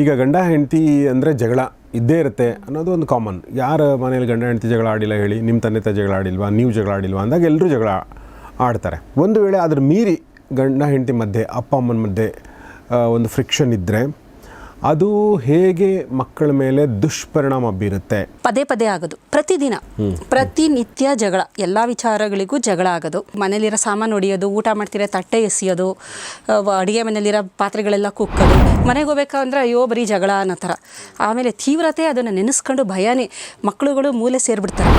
ಈಗ ಗಂಡ ಹೆಂಡತಿ ಅಂದರೆ ಜಗಳ ಇದ್ದೇ ಇರುತ್ತೆ ಅನ್ನೋದು ಒಂದು ಕಾಮನ್ ಯಾರ ಮನೇಲಿ ಗಂಡ ಹೆಂಡತಿ ಜಗಳ ಆಡಿಲ್ಲ ಹೇಳಿ ನಿಮ್ಮ ತಂದೆ ತಾಯಿ ಜಗಳ ಆಡಿಲ್ವಾ, ನೀವು ಜಗಳ ಆಡಿಲ್ವಾ ಅಂದಾಗ ಎಲ್ಲರೂ ಜಗಳ ಆಡ್ತಾರೆ. ಒಂದು ವೇಳೆ ಅದ್ರ ಮೀರಿ ಗಂಡ ಹೆಂಡತಿ ಮಧ್ಯೆ, ಅಪ್ಪ ಅಮ್ಮನ ಮಧ್ಯೆ ಒಂದು ಫ್ರಿಕ್ಷನ್ ಇದ್ದರೆ ಅದು ಹೇಗೆ ಮಕ್ಕಳ ಮೇಲೆ ದುಷ್ಪರಿಣಾಮ ಬೀರುತ್ತೆ? ಪದೇ ಪದೇ ಆಗೋದು. ಪ್ರತಿದಿನ. ಪ್ರತಿನಿತ್ಯ ಜಗಳ. ಎಲ್ಲ ವಿಚಾರಗಳಿಗೂ ಜಗಳ ಆಗೋದು. ಮನೇಲಿರೋ ಸಾಮಾನು ಹೊಡಿಯೋದು ಊಟ ಮಾಡ್ತಿರೋ ತಟ್ಟೆ ಎಸೆಯೋದು ಅಡುಗೆ ಮನೇಲಿರೋ ಪಾತ್ರೆಗಳೆಲ್ಲ ಕುಕ್ಕೋದು. ಮನೆಗೆ ಹೋಗ್ಬೇಕಂದ್ರೆ ಅಯ್ಯೋ ಬರೀ ಜಗಳ ಅನ್ನೋ ಥರ. ಆಮೇಲೆ ತೀವ್ರತೆ ಅದನ್ನು ನೆನೆಸ್ಕೊಂಡು ಭಯನೇ ಮಕ್ಕಳುಗಳು ಮೂಲೆ ಸೇರಿಬಿಡ್ತಾರೆ.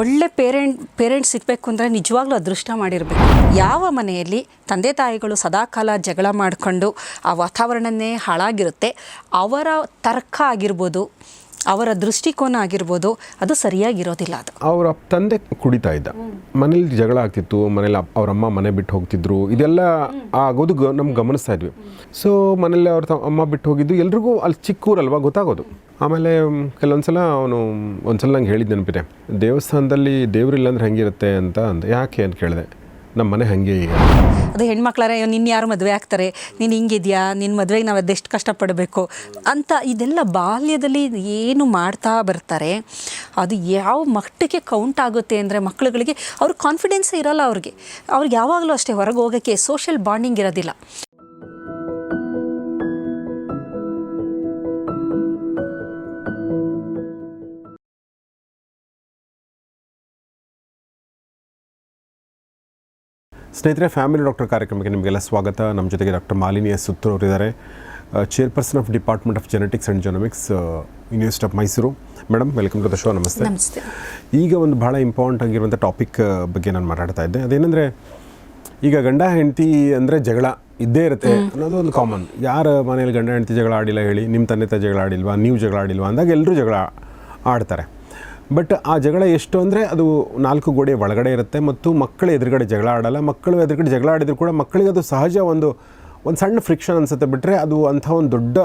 ಒಳ್ಳೆ ಪೇರೆಂಟ್ ಪೇರೆಂಟ್ಸ್ ಸಿಗಬೇಕು ಅಂದರೆ ನಿಜವಾಗ್ಲೂ ಅದೃಷ್ಟ ಮಾಡಿರಬೇಕು. ಯಾವ ಮನೆಯಲ್ಲಿ ತಂದೆ ತಾಯಿಗಳು ಸದಾಕಾಲ ಜಗಳ ಮಾಡಿಕೊಂಡು ಆ ವಾತಾವರಣನೇ ಹಾಳಾಗಿರುತ್ತೆ ಅವರ ತರ್ಕ ಆಗಿರ್ಬೋದು, ಅವರ ದೃಷ್ಟಿಕೋನ ಆಗಿರ್ಬೋದು, ಅದು ಸರಿಯಾಗಿರೋದಿಲ್ಲ ಅದು. ಅವರ ತಂದೆ ಕುಡಿತಾ ಇದ್ದ. ಮನೇಲಿ ಜಗಳ ಆಗ್ತಿತ್ತು, ಮನೇಲಿ ಅವರಮ್ಮ ಮನೆ ಬಿಟ್ಟು ಹೋಗ್ತಿದ್ರು, ಇದೆಲ್ಲ ಆಗೋದು ಗ, ನಮ್ಗೆ ಗಮನಿಸ್ತಾ ಇದ್ವಿ. ಸೊ ಮನೇಲಿ ಅವ್ರ ಅಮ್ಮ ಬಿಟ್ಟು ಹೋಗಿದ್ದು, ಎಲ್ರಿಗೂ ಅಲ್ಲಿ ಚಿಕ್ಕ ಊರಲ್ವಾ ಗೊತ್ತಾಗೋದು. ಆಮೇಲೆ ಕೆಲವೊಂದ್ಸಲ ಅವನು ಒಂದ್ಸಲ ನಂಗೆ ಹೇಳಿದ್ದು ನೆನಪಿದೆ, ದೇವಸ್ಥಾನದಲ್ಲಿ ದೇವ್ರಿಲ್ಲ ಅಂದ್ರೆ ಹೆಂಗಿರುತ್ತೆ ಅಂತ ಅಂದ ಯಾಕೆ ಅಂತ ಕೇಳಿದೆ. ನಮ್ಮ ಮನೆ ಹಾಗೆ ಈಗ ಅದು ಹೆಣ್ಮಕ್ಳಾರೆ ನಿನ್ನ ಯಾರು ಮದುವೆ ಆಗ್ತಾರೆ? ನೀನು ಹಿಂಗಿದ್ಯಾ? ನಿನ್ನ ಮದುವೆಗೆ ನಾವು ಅದೆಷ್ಟು ಕಷ್ಟಪಡಬೇಕು? ಅಂತ ಇದೆಲ್ಲ ಬಾಲ್ಯದಲ್ಲಿ ಏನು ಮಾಡ್ತಾ ಬರ್ತಾರೆ, ಅದು ಯಾವ ಮಟ್ಟಕ್ಕೆ ಕೌಂಟ್ ಆಗುತ್ತೆ ಅಂದರೆ ಮಕ್ಕಳುಗಳಿಗೆ ಅವ್ರ ಕಾನ್ಫಿಡೆನ್ಸೇ ಇರಲ್ಲ ಅವ್ರಿಗೆ. ಅವ್ರಿಗೆ ಯಾವಾಗಲೂ ಅಷ್ಟೇ ಹೊರಗೆ ಹೋಗೋಕ್ಕೆ ಸೋಷಿಯಲ್ ಬಾಂಡಿಂಗ್ ಇರೋದಿಲ್ಲ. ಸ್ನೇಹಿತರೆ ಫ್ಯಾಮಿಲಿ ಡಾಕ್ಟರ್ ಕಾರ್ಯಕ್ರಮಕ್ಕೆ ನಿಮಗೆಲ್ಲ ಸ್ವಾಗತ. ನಮ್ಮ ಜೊತೆಗೆ ಡಾಕ್ಟರ್ ಮಾಲಿನಿ ಎಸ್ ಸುತ್ತೂರ್ ಅವರಿದ್ದಾರೆ. Chairperson of department of genetics and genomics university of Mysuru. Madam welcome to the show ನಮಸ್ತೆ. ನಮಸ್ತೆ. ಈಗ ಒಂದು ಭಾಳ ಇಂಪಾರ್ಟೆಂಟ್ ಆಗಿರುವಂಥ ಟಾಪಿಕ್ ಬಗ್ಗೆ ನಾನು ಮಾತಾಡ್ತಾ ಇದ್ದೆ. ಅದೇನೆಂದರೆ ಈಗ ಗಂಡ ಹೆಂಡತಿ ಅಂದರೆ ಜಗಳ ಇದ್ದೇ ಇರುತ್ತೆ ಅನ್ನೋದು ಒಂದು ಕಾಮನ್ ಯಾರ ಮನೇಲಿ ಗಂಡ ಹೆಂಡತಿ ಜಗಳ ಆಡಿಲ್ಲ ಹೇಳಿ ನಿಮ್ಮ ತಂದೆ ತಾಯಿ ಜಗಳ ಆಡಿಲ್ವಾ ನೀವು ಜಗಳ ಆಡಿಲ್ವಾ ಅಂದಾಗ ಎಲ್ಲರೂ ಜಗಳ ಆಡ್ತಾರೆ. ಬಟ್ ಆ ಜಗಳ ಎಷ್ಟು ಅಂದರೆ ಅದು ನಾಲ್ಕು ಗೋಡೆ ಒಳಗಡೆ ಇರುತ್ತೆ ಮತ್ತು ಮಕ್ಕಳ ಎದುರುಗಡೆ ಜಗಳ ಆಡಲ್ಲ. ಮಕ್ಕಳು ಎದುರುಗಡೆ ಜಗಳ ಆಡಿದ್ರು ಕೂಡ ಮಕ್ಕಳಿಗೆ ಅದು ಸಹಜ ಒಂದು ಒಂದು ಸಣ್ಣ ಫ್ರಿಕ್ಷನ್ ಅನಿಸುತ್ತೆ ಬಿಟ್ಟರೆ ಅದು ಅಂಥ ಒಂದು ದೊಡ್ಡ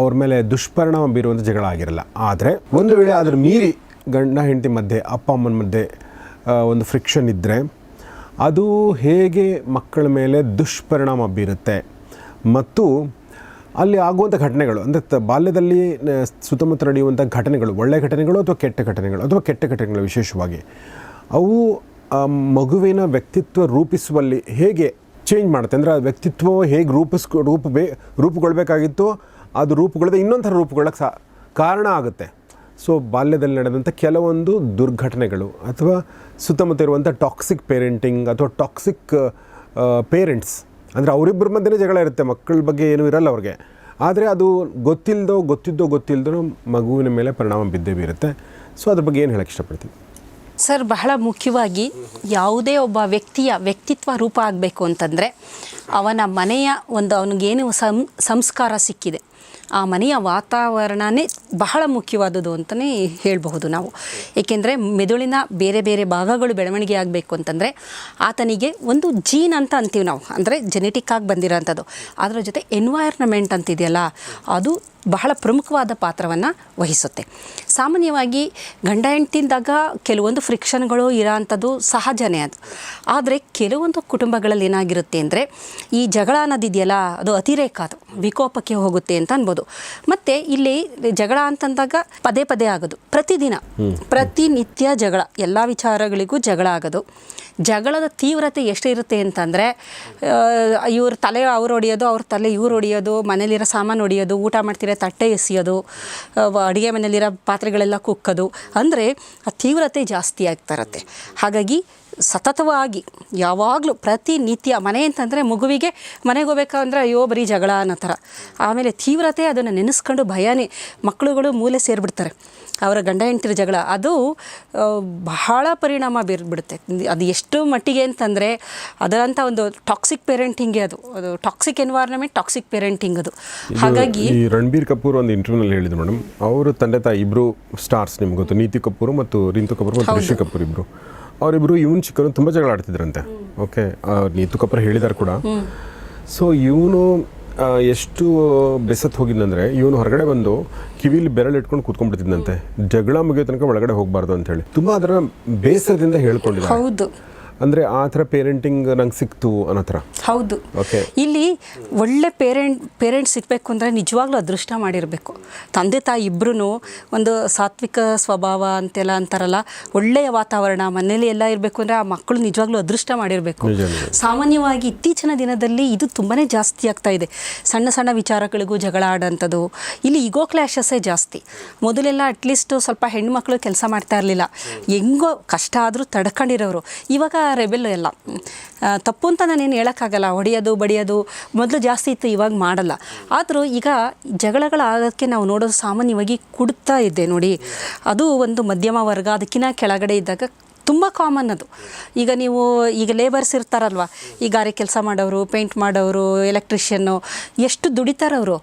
ಅವ್ರ ಮೇಲೆ ದುಷ್ಪರಿಣಾಮ ಬೀರುವಂಥ ಜಗಳ ಆಗಿರಲ್ಲ. ಆದರೆ ಒಂದು ವೇಳೆ ಅದ್ರ ಮೀರಿ ಗಂಡ ಹೆಂಡತಿ ಮಧ್ಯೆ, ಅಪ್ಪ ಅಮ್ಮನ ಮಧ್ಯೆ ಒಂದು ಫ್ರಿಕ್ಷನ್ ಇದ್ದರೆ ಅದು ಹೇಗೆ ಮಕ್ಕಳ ಮೇಲೆ ದುಷ್ಪರಿಣಾಮ ಬೀರುತ್ತೆ ಮತ್ತು ಅಲ್ಲಿ ಆಗುವಂಥ ಘಟನೆಗಳು, ಅಂದರೆ ಬಾಲ್ಯದಲ್ಲಿ ಸುತ್ತಮುತ್ತ ನಡೆಯುವಂಥ ಘಟನೆಗಳು ಒಳ್ಳೆಯ ಘಟನೆಗಳು ಅಥವಾ ಕೆಟ್ಟ ಘಟನೆಗಳು, ಅಥವಾ ಕೆಟ್ಟ ಘಟನೆಗಳು ವಿಶೇಷವಾಗಿ, ಅವು ಮಗುವಿನ ವ್ಯಕ್ತಿತ್ವ ರೂಪಿಸುವಲ್ಲಿ ಹೇಗೆ ಚೇಂಜ್ ಮಾಡುತ್ತೆ? ಅಂದರೆ ಆ ವ್ಯಕ್ತಿತ್ವ ಹೇಗೆ ರೂಪಿಸ್ ರೂಪ ಬೇ ರೂಪುಗೊಳ್ಬೇಕಾಗಿತ್ತು, ಅದು ರೂಪುಗೊಳ್ಳದೆ ಇನ್ನೊಂದು ಥರ ರೂಪುಗೊಳ್ಳಕ್ಕೆ ಸಾ, ಕಾರಣ ಆಗುತ್ತೆ. ಸೊ, ಬಾಲ್ಯದಲ್ಲಿ ನಡೆದಂಥ ಕೆಲವೊಂದು ದುರ್ಘಟನೆಗಳು, ಅಥವಾ ಸುತ್ತಮುತ್ತ ಇರುವಂಥ ಟಾಕ್ಸಿಕ್ ಪೇರೆಂಟಿಂಗ್ ಅಥವಾ ಟಾಕ್ಸಿಕ್ ಪೇರೆಂಟ್ಸ್ ಅಂದರೆ ಅವರಿಬ್ಬರ ಮಧ್ಯೆ ಜಗಳ ಇರುತ್ತೆ, ಮಕ್ಕಳ ಬಗ್ಗೆ ಏನೂ ಇರಲ್ಲ ಅವ್ರಿಗೆ. ಆದರೆ ಅದು ಗೊತ್ತಿಲ್ಲದೋ ಗೊತ್ತಿದ್ದೋ ಗೊತ್ತಿಲ್ಲದೋ ಮಗುವಿನ ಮೇಲೆ ಪರಿಣಾಮ ಬಿದ್ದೇ ಬೀರುತ್ತೆ. ಸೊ ಅದ್ರ ಬಗ್ಗೆ ಏನು ಹೇಳಕ್ಕೆ ಇಷ್ಟಪಡ್ತೀನಿ ಸರ್, ಬಹಳ ಮುಖ್ಯವಾಗಿ ಯಾವುದೇ ಒಬ್ಬ ವ್ಯಕ್ತಿಯ ವ್ಯಕ್ತಿತ್ವ ರೂಪ ಆಗಬೇಕು ಅಂತಂದರೆ ಅವನ ಮನೆಯ ಒಂದು ಅವನಿಗೇನು ಸಂ ಸಂಸ್ಕಾರ ಸಿಕ್ಕಿದೆ. ಆ ಮನೆಯ ವಾತಾವರಣನೇ ಬಹಳ ಮುಖ್ಯವಾದುದು ಅಂತಲೇ ಹೇಳಬಹುದು ನಾವು. ಏಕೆಂದರೆ ಮೆದುಳಿನ ಬೇರೆ ಬೇರೆ ಭಾಗಗಳು ಬೆಳವಣಿಗೆ ಆಗಬೇಕು ಅಂತಂದರೆ ಆತನಿಗೆ ಒಂದು ಜೀನ್ ಅಂತ ಅಂತೀವಿ ನಾವು. ಅಂದರೆ ಜೆನೆಟಿಕ್ ಆಗಿ ಬಂದಿರೋಂಥದ್ದು. ಅದರ ಜೊತೆ ಎನ್ವೈರ್ನಮೆಂಟ್ ಅಂತಿದೆಯಲ್ಲ, ಅದು ಬಹಳ ಪ್ರಮುಖವಾದ ಪಾತ್ರವನ್ನು ವಹಿಸುತ್ತೆ. ಸಾಮಾನ್ಯವಾಗಿ ಗಂಡ ಹೆಂಡ್ತಿಂದಾಗ ಕೆಲವೊಂದು ಫ್ರಿಕ್ಷನ್ಗಳು ಇರೋ ಅಂಥದ್ದು ಸಹಜನೇ ಅದು. ಆದರೆ ಕೆಲವೊಂದು ಕುಟುಂಬಗಳಲ್ಲಿ ಏನಾಗಿರುತ್ತೆ ಅಂದರೆ ಈ ಜಗಳ ಅನ್ನೋದಿದೆಯಲ್ಲ ಅದು ಅತಿರೇಕ ಅದು. ವಿಕೋಪಕ್ಕೆ ಹೋಗುತ್ತೆ ಅಂತ ಅನ್ಬೋದು. ಮತ್ತು ಇಲ್ಲಿ ಜಗಳ ಅಂತಂದಾಗ ಪದೇ ಪದೇ ಆಗೋದು. ಪ್ರತಿದಿನ ಪ್ರತಿನಿತ್ಯ ಜಗಳ ಎಲ್ಲ ವಿಚಾರಗಳಿಗೂ ಜಗಳ ಆಗೋದು. ಜಗಳದ ತೀವ್ರತೆ ಎಷ್ಟಿರುತ್ತೆ ಅಂತಂದರೆ ಇವ್ರ ತಲೆ ಅವ್ರು ಹೊಡೆಯೋದು ಅವ್ರ ತಲೆ ಇವ್ರು ಹೊಡೆಯೋದು ಮನೇಲಿರೋ ಸಾಮಾನು ಹೊಡೆಯೋದು ಊಟ ಮಾಡ್ತಿರೋ ತಟ್ಟೆ ಎಸೆಯೋದು ಅಡುಗೆ ಮನೆಯಲ್ಲಿರೋ ಪಾತ್ರೆಗಳೆಲ್ಲ ಕುಕ್ಕೋದು ಅಂದರೆ ಆ ತೀವ್ರತೆ ಜಾಸ್ತಿ ಆಗ್ತಾ ಇರತ್ತೆ. ಹಾಗಾಗಿ ಸತತವಾಗಿ ಯಾವಾಗಲೂ ಪ್ರತಿನಿತ್ಯ ಮನೆ ಅಂತಂದರೆ ಮಗುವಿಗೆ ಮನೆಗೆ ಹೋಗ್ಬೇಕಂದ್ರೆ ಅಯ್ಯೋ ಬರೀ ಜಗಳ ಅನ್ನೋ ಥರ. ಆಮೇಲೆ ತೀವ್ರತೆ ಅದನ್ನು ನೆನೆಸ್ಕೊಂಡು ಭಯನೇ ಮಕ್ಕಳುಗಳು ಮೂಲೆ ಸೇರಿಬಿಡ್ತಾರೆ. ಅವರ ಗಂಡ ಹೆಂಡತಿರ ಜಗಳ ಅದು ಬಹಳ ಪರಿಣಾಮ ಬೀರ್ಬಿಡುತ್ತೆ ಅದು ಎಷ್ಟು ಮಟ್ಟಿಗೆ ಅಂತಂದರೆ ಅದರಂಥ ಒಂದು ಟಾಕ್ಸಿಕ್ ಪೇರೆಂಟಿಂಗೇ ಅದು. ಅದು ಟಾಕ್ಸಿಕ್ ಎನ್ವೈರ್ನಮೆಂಟ್ ಟಾಕ್ಸಿಕ್ ಪೇರೆಂಟಿಂಗ್ ಅದು. ಹಾಗಾಗಿ ಈ ರಣಬೀರ್ ಕಪೂರ್ ಒಂದು ಇಂಟರ್ವ್ಯೂನಲ್ಲಿ ಹೇಳಿದ್ರು ಮೇಡಮ್ ಅವರು ತಂದೆ ತಾಯಿ ಇಬ್ಬರು ಸ್ಟಾರ್ಸ್ ನಿಮ್ಗೆ ಗೊತ್ತು. ನೀತಿ ಕಪೂರ್ ಮತ್ತು ರಿಂತು ಕಪೂರ್ ಮತ್ತು ಋಷಿ ಕಪೂರ್ ಇಬ್ಬರು ಅವರಿಬ್ಬರು ಇವನು ಚಿಕ್ಕನು ತುಂಬ ಜಗಳ ಆಡ್ತಿದ್ರಂತೆ. ಓಕೆ ನೀತು ಕಪೂರ್ ಹೇಳಿದಾರೆ ಕೂಡ. ಸೊ ಇವನು ಎಷ್ಟು ಬೆಸತ್ ಹೋಗಿದ್ದಂದ್ರೆ ಇವನು ಹೊರಗಡೆ ಬಂದು ಕಿವಿಲಿ ಬೆರಳು ಇಟ್ಕೊಂಡು ಕೂತ್ಕೊಂಡ್ಬಿಡ್ತಿದ್ದಂತೆ ಜಗಳ ಮುಗಿಯೋ ತನಕ ಒಳಗಡೆ ಹೋಗಬಾರ್ದು ಅಂತ ಹೇಳಿ ತುಂಬ ಅದರ ಬೇಸರದಿಂದ ಹೇಳ್ಕೊಂಡಿದ್ದಾರೆ. ಹೌದು. ಅಂದರೆ ಆ ಥರ ಪೇರೆಂಟಿಂಗ್ ನಂಗೆ ಸಿಕ್ತು ಅನ್ನೋ ಥರ. ಹೌದು. ಓಕೆ ಇಲ್ಲಿ ಒಳ್ಳೆ ಪೇರೆಂಟ್ ಪೇರೆಂಟ್ಸ್ ಸಿಗಬೇಕು ಅಂದರೆ ನಿಜವಾಗ್ಲೂ ಅದೃಷ್ಟ ಮಾಡಿರಬೇಕು. ತಂದೆ ತಾಯಿ ಇಬ್ಬರೂ ಒಂದು ಸಾತ್ವಿಕ ಸ್ವಭಾವ ಅಂತೆಲ್ಲ ಅಂತಾರಲ್ಲ ಒಳ್ಳೆಯ ವಾತಾವರಣ ಮನೇಲಿ ಎಲ್ಲ ಇರಬೇಕು ಅಂದರೆ ಆ ಮಕ್ಕಳು ನಿಜವಾಗ್ಲೂ ಅದೃಷ್ಟ ಮಾಡಿರಬೇಕು. ಸಾಮಾನ್ಯವಾಗಿ ಇತ್ತೀಚಿನ ದಿನದಲ್ಲಿ ಇದು ತುಂಬಾ ಜಾಸ್ತಿ ಆಗ್ತಾ ಇದೆ. ಸಣ್ಣ ಸಣ್ಣ ವಿಚಾರಗಳಿಗೂ ಜಗಳ ಆಡೋಂಥದ್ದು. ಇಲ್ಲಿ ಈಗೋ ಕ್ಲಾಶಸ್ಸೇ ಜಾಸ್ತಿ. ಮೊದಲೆಲ್ಲ ಅಟ್ಲೀಸ್ಟ್ ಸ್ವಲ್ಪ ಹೆಣ್ಮಕ್ಳು ಕೆಲಸ ಮಾಡ್ತಾ ಇರಲಿಲ್ಲ. ಹೆಂಗೋ ಕಷ್ಟ ಆದರೂ ತಡ್ಕೊಂಡಿರೋರು. ಇವಾಗ ರೆಬೆಲ್ ಎಲ್ಲ ತಪ್ಪು ಅಂತ ನಾನೇನು ಹೇಳೋಕ್ಕಾಗಲ್ಲ. ಹೊಡೆಯೋದು, ಬಡಿಯೋದು ಮೊದಲು ಜಾಸ್ತಿ ಇತ್ತು, ಇವಾಗ ಮಾಡಲ್ಲ. ಆದರೂ ಈಗ ಜಗಳಗಳಾಗೋಕ್ಕೆ ನಾವು ನೋಡೋದು ಸಾಮಾನ್ಯವಾಗಿ ಕುಡ್ತಾ ಇದ್ದೆ ನೋಡಿ. ಅದು ಒಂದು ಮಧ್ಯಮ ವರ್ಗ ಅದಕ್ಕಿಂತ ಕೆಳಗಡೆ ಇದ್ದಾಗ ತುಂಬ ಕಾಮನ್ ಅದು. ಈಗ ನೀವು, ಈಗ ಲೇಬರ್ಸ್ ಇರ್ತಾರಲ್ವ? ಈ ಗಾರೆ ಕೆಲಸ ಮಾಡೋರು ಪೇಂಟ್ ಮಾಡೋರು ಎಲೆಕ್ಟ್ರಿಷಿಯನ್ನು ಎಷ್ಟು ದುಡಿತಾರವರು